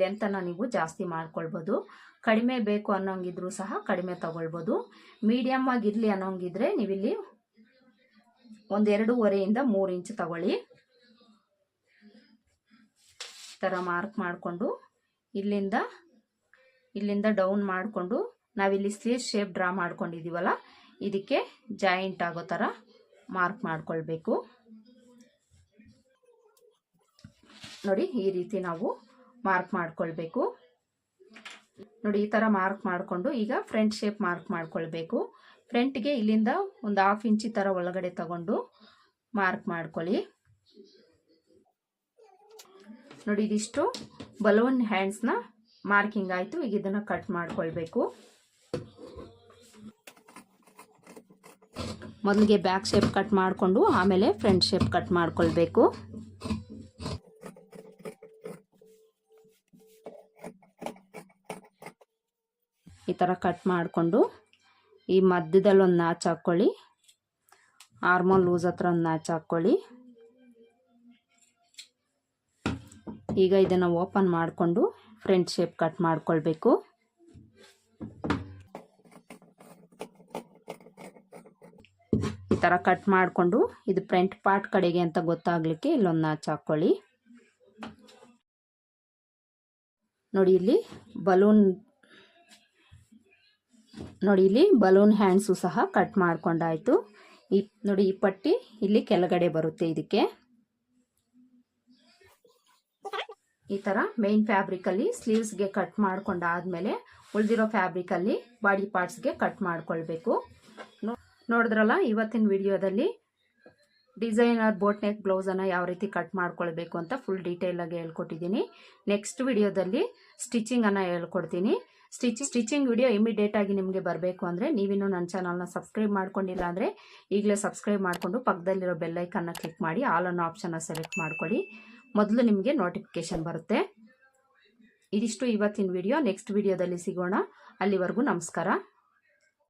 ನೀವು ಜಾಸ್ತಿ ಮಾಡ್ಕೊಳ್ಬೋದು. ಕಡಿಮೆ ಬೇಕು ಅನ್ನೋಂಗಿದ್ರು ಸಹ ಕಡಿಮೆ ತಗೊಳ್ಬೋದು. ಮೀಡಿಯಮ್ ಆಗಿರಲಿ ಅನ್ನೋಂಗಿದ್ರೆ ನೀವಿಲ್ಲಿ ಒಂದೆರಡೂವರೆಯಿಂದ ಮೂರು ಇಂಚು ತಗೊಳ್ಳಿ. ಥರ ಮಾರ್ಕ್ ಮಾಡಿಕೊಂಡು ಇಲ್ಲಿಂದ ಇಲ್ಲಿಂದ ಡೌನ್ ಮಾಡಿಕೊಂಡು ನಾವಿಲ್ಲಿ ಸ್ಲೀವ್ ಶೇಪ್ ಡ್ರಾ ಮಾಡ್ಕೊಂಡಿದ್ದೀವಲ್ಲ ಇದಕ್ಕೆ ಜಾಯಿಂಟ್ ಆಗೋ ಥರ ಮಾರ್ಕ್ ಮಾಡಿಕೊಳ್ಬೇಕು. ನೋಡಿ, ಈ ರೀತಿ ನಾವು ಮಾರ್ಕ್ ಮಾಡಿಕೊಳ್ಬೇಕು. ನೋಡಿ, ಈ ಥರ ಮಾರ್ಕ್ ಮಾಡಿಕೊಂಡು ಈಗ ಫ್ರಂಟ್ ಶೇಪ್ ಮಾರ್ಕ್ ಮಾಡಿಕೊಳ್ಬೇಕು. ಫ್ರಂಟ್ಗೆ ಇಲ್ಲಿಂದ ಒಂದು ಹಾಫ್ ಇಂಚಿ ಥರ ಒಳಗಡೆ ತಗೊಂಡು ಮಾರ್ಕ್ ಮಾಡ್ಕೊಳ್ಳಿ. ನೋಡಿ, ಇದಿಷ್ಟು ಬಲೂನ್ ಹ್ಯಾಂಡ್ಸ್ನ ಮಾರ್ಕಿಂಗ್ ಆಯಿತು. ಈಗ ಇದನ್ನು ಕಟ್ ಮಾಡ್ಕೊಳ್ಬೇಕು. ಮೊದಲಿಗೆ ಬ್ಯಾಕ್ ಶೇಪ್ ಕಟ್ ಮಾಡಿಕೊಂಡು ಆಮೇಲೆ ಫ್ರಂಟ್ ಶೇಪ್ ಕಟ್ ಮಾಡ್ಕೊಳ್ಬೇಕು. ಈ ಥರ ಕಟ್ ಮಾಡಿಕೊಂಡು ಈ ಮಧ್ಯದಲ್ಲಿ ಒಂದು ನಾಚ್ ಹಾಕ್ಕೊಳ್ಳಿ ಆರ್ಮೋಲ್ ಲೂಸ್ ಹತ್ರ ಒಂದು ನಾಚ್ ಹಾಕ್ಕೊಳ್ಳಿ. ಈಗ ಇದನ್ನು ಓಪನ್ ಮಾಡಿಕೊಂಡು ಫ್ರಂಟ್ ಶೇಪ್ ಕಟ್ ಮಾಡಿಕೊಳ್ಬೇಕು. ಈ ಥರ ಕಟ್ ಮಾಡಿಕೊಂಡು ಇದು ಫ್ರಂಟ್ ಪಾರ್ಟ್ ಕಡೆಗೆ ಅಂತ ಗೊತ್ತಾಗಲಿಕ್ಕೆ ಇಲ್ಲೊಂದು ನಾಚ್ ಹಾಕ್ಕೊಳ್ಳಿ ನೋಡಿ ಇಲ್ಲಿ ಬಲೂನ್, ನೋಡಿ ಇಲ್ಲಿ ಬಲೂನ್ ಹ್ಯಾಂಡ್ಸು ಸಹ ಕಟ್ ಮಾಡ್ಕೊಂಡಾಯ್ತು. ಈ ನೋಡಿ ಈ ಪಟ್ಟಿ ಇಲ್ಲಿ ಕೆಳಗಡೆ ಬರುತ್ತೆ ಇದಕ್ಕೆ. ಈ ಥರ ಮೇನ್ ಫ್ಯಾಬ್ರಿಕಲ್ಲಿ ಸ್ಲೀವ್ಸ್ಗೆ ಕಟ್ ಮಾಡ್ಕೊಂಡಾದ್ಮೇಲೆ ಉಳಿದಿರೋ ಫ್ಯಾಬ್ರಿಕಲ್ಲಿ ಬಾಡಿ ಪಾರ್ಟ್ಸ್ಗೆ ಕಟ್ ಮಾಡ್ಕೊಳ್ಬೇಕು. ನೋಡಿದ್ರಲ್ಲ ಇವತ್ತಿನ ವಿಡಿಯೋದಲ್ಲಿ ಡಿಸೈನರ್ ಬೋಟ್ ನೆಕ್ ಬ್ಲೌಸನ್ನು ಯಾವ ರೀತಿ ಕಟ್ ಮಾಡ್ಕೊಳ್ಬೇಕು ಅಂತ ಫುಲ್ ಡೀಟೇಲಾಗಿ ಹೇಳ್ಕೊಟ್ಟಿದ್ದೀನಿ. ನೆಕ್ಸ್ಟ್ ವಿಡಿಯೋದಲ್ಲಿ ಸ್ಟಿಚಿಂಗನ್ನು ಹೇಳ್ಕೊಡ್ತೀನಿ. ಸ್ಟಿಚ್ ಸ್ಟಿಚಿಂಗ್ ವಿಡಿಯೋ ಇಮಿಡಿಯೇಟಾಗಿ ನಿಮಗೆ ಬರಬೇಕು ಅಂದರೆ ನೀವಿನ್ನೂ ನನ್ನ ಚಾನಲ್ನ ಸಬ್ಸ್ಕ್ರೈಬ್ ಮಾಡ್ಕೊಂಡಿಲ್ಲ ಅಂದರೆ ಈಗಲೇ ಸಬ್ಸ್ಕ್ರೈಬ್ ಮಾಡಿಕೊಂಡು ಪಕ್ಕದಲ್ಲಿರೋ ಬೆಲ್ಲೈಕನ್ನು ಕ್ಲಿಕ್ ಮಾಡಿ ಆಲ್ ಅನ್ನೋ ಆಪ್ಷನ್ನ ಸೆಲೆಕ್ಟ್ ಮಾಡ್ಕೊಳ್ಳಿ. ಮೊದಲು ನಿಮಗೆ ನೋಟಿಫಿಕೇಶನ್ ಬರುತ್ತೆ. ಇದಿಷ್ಟು ಇವತ್ತಿನ ವಿಡಿಯೋ ನೆಕ್ಸ್ಟ್ ವಿಡಿಯೋದಲ್ಲಿ ಸಿಗೋಣ. ಅಲ್ಲಿವರೆಗೂ ನಮಸ್ಕಾರ.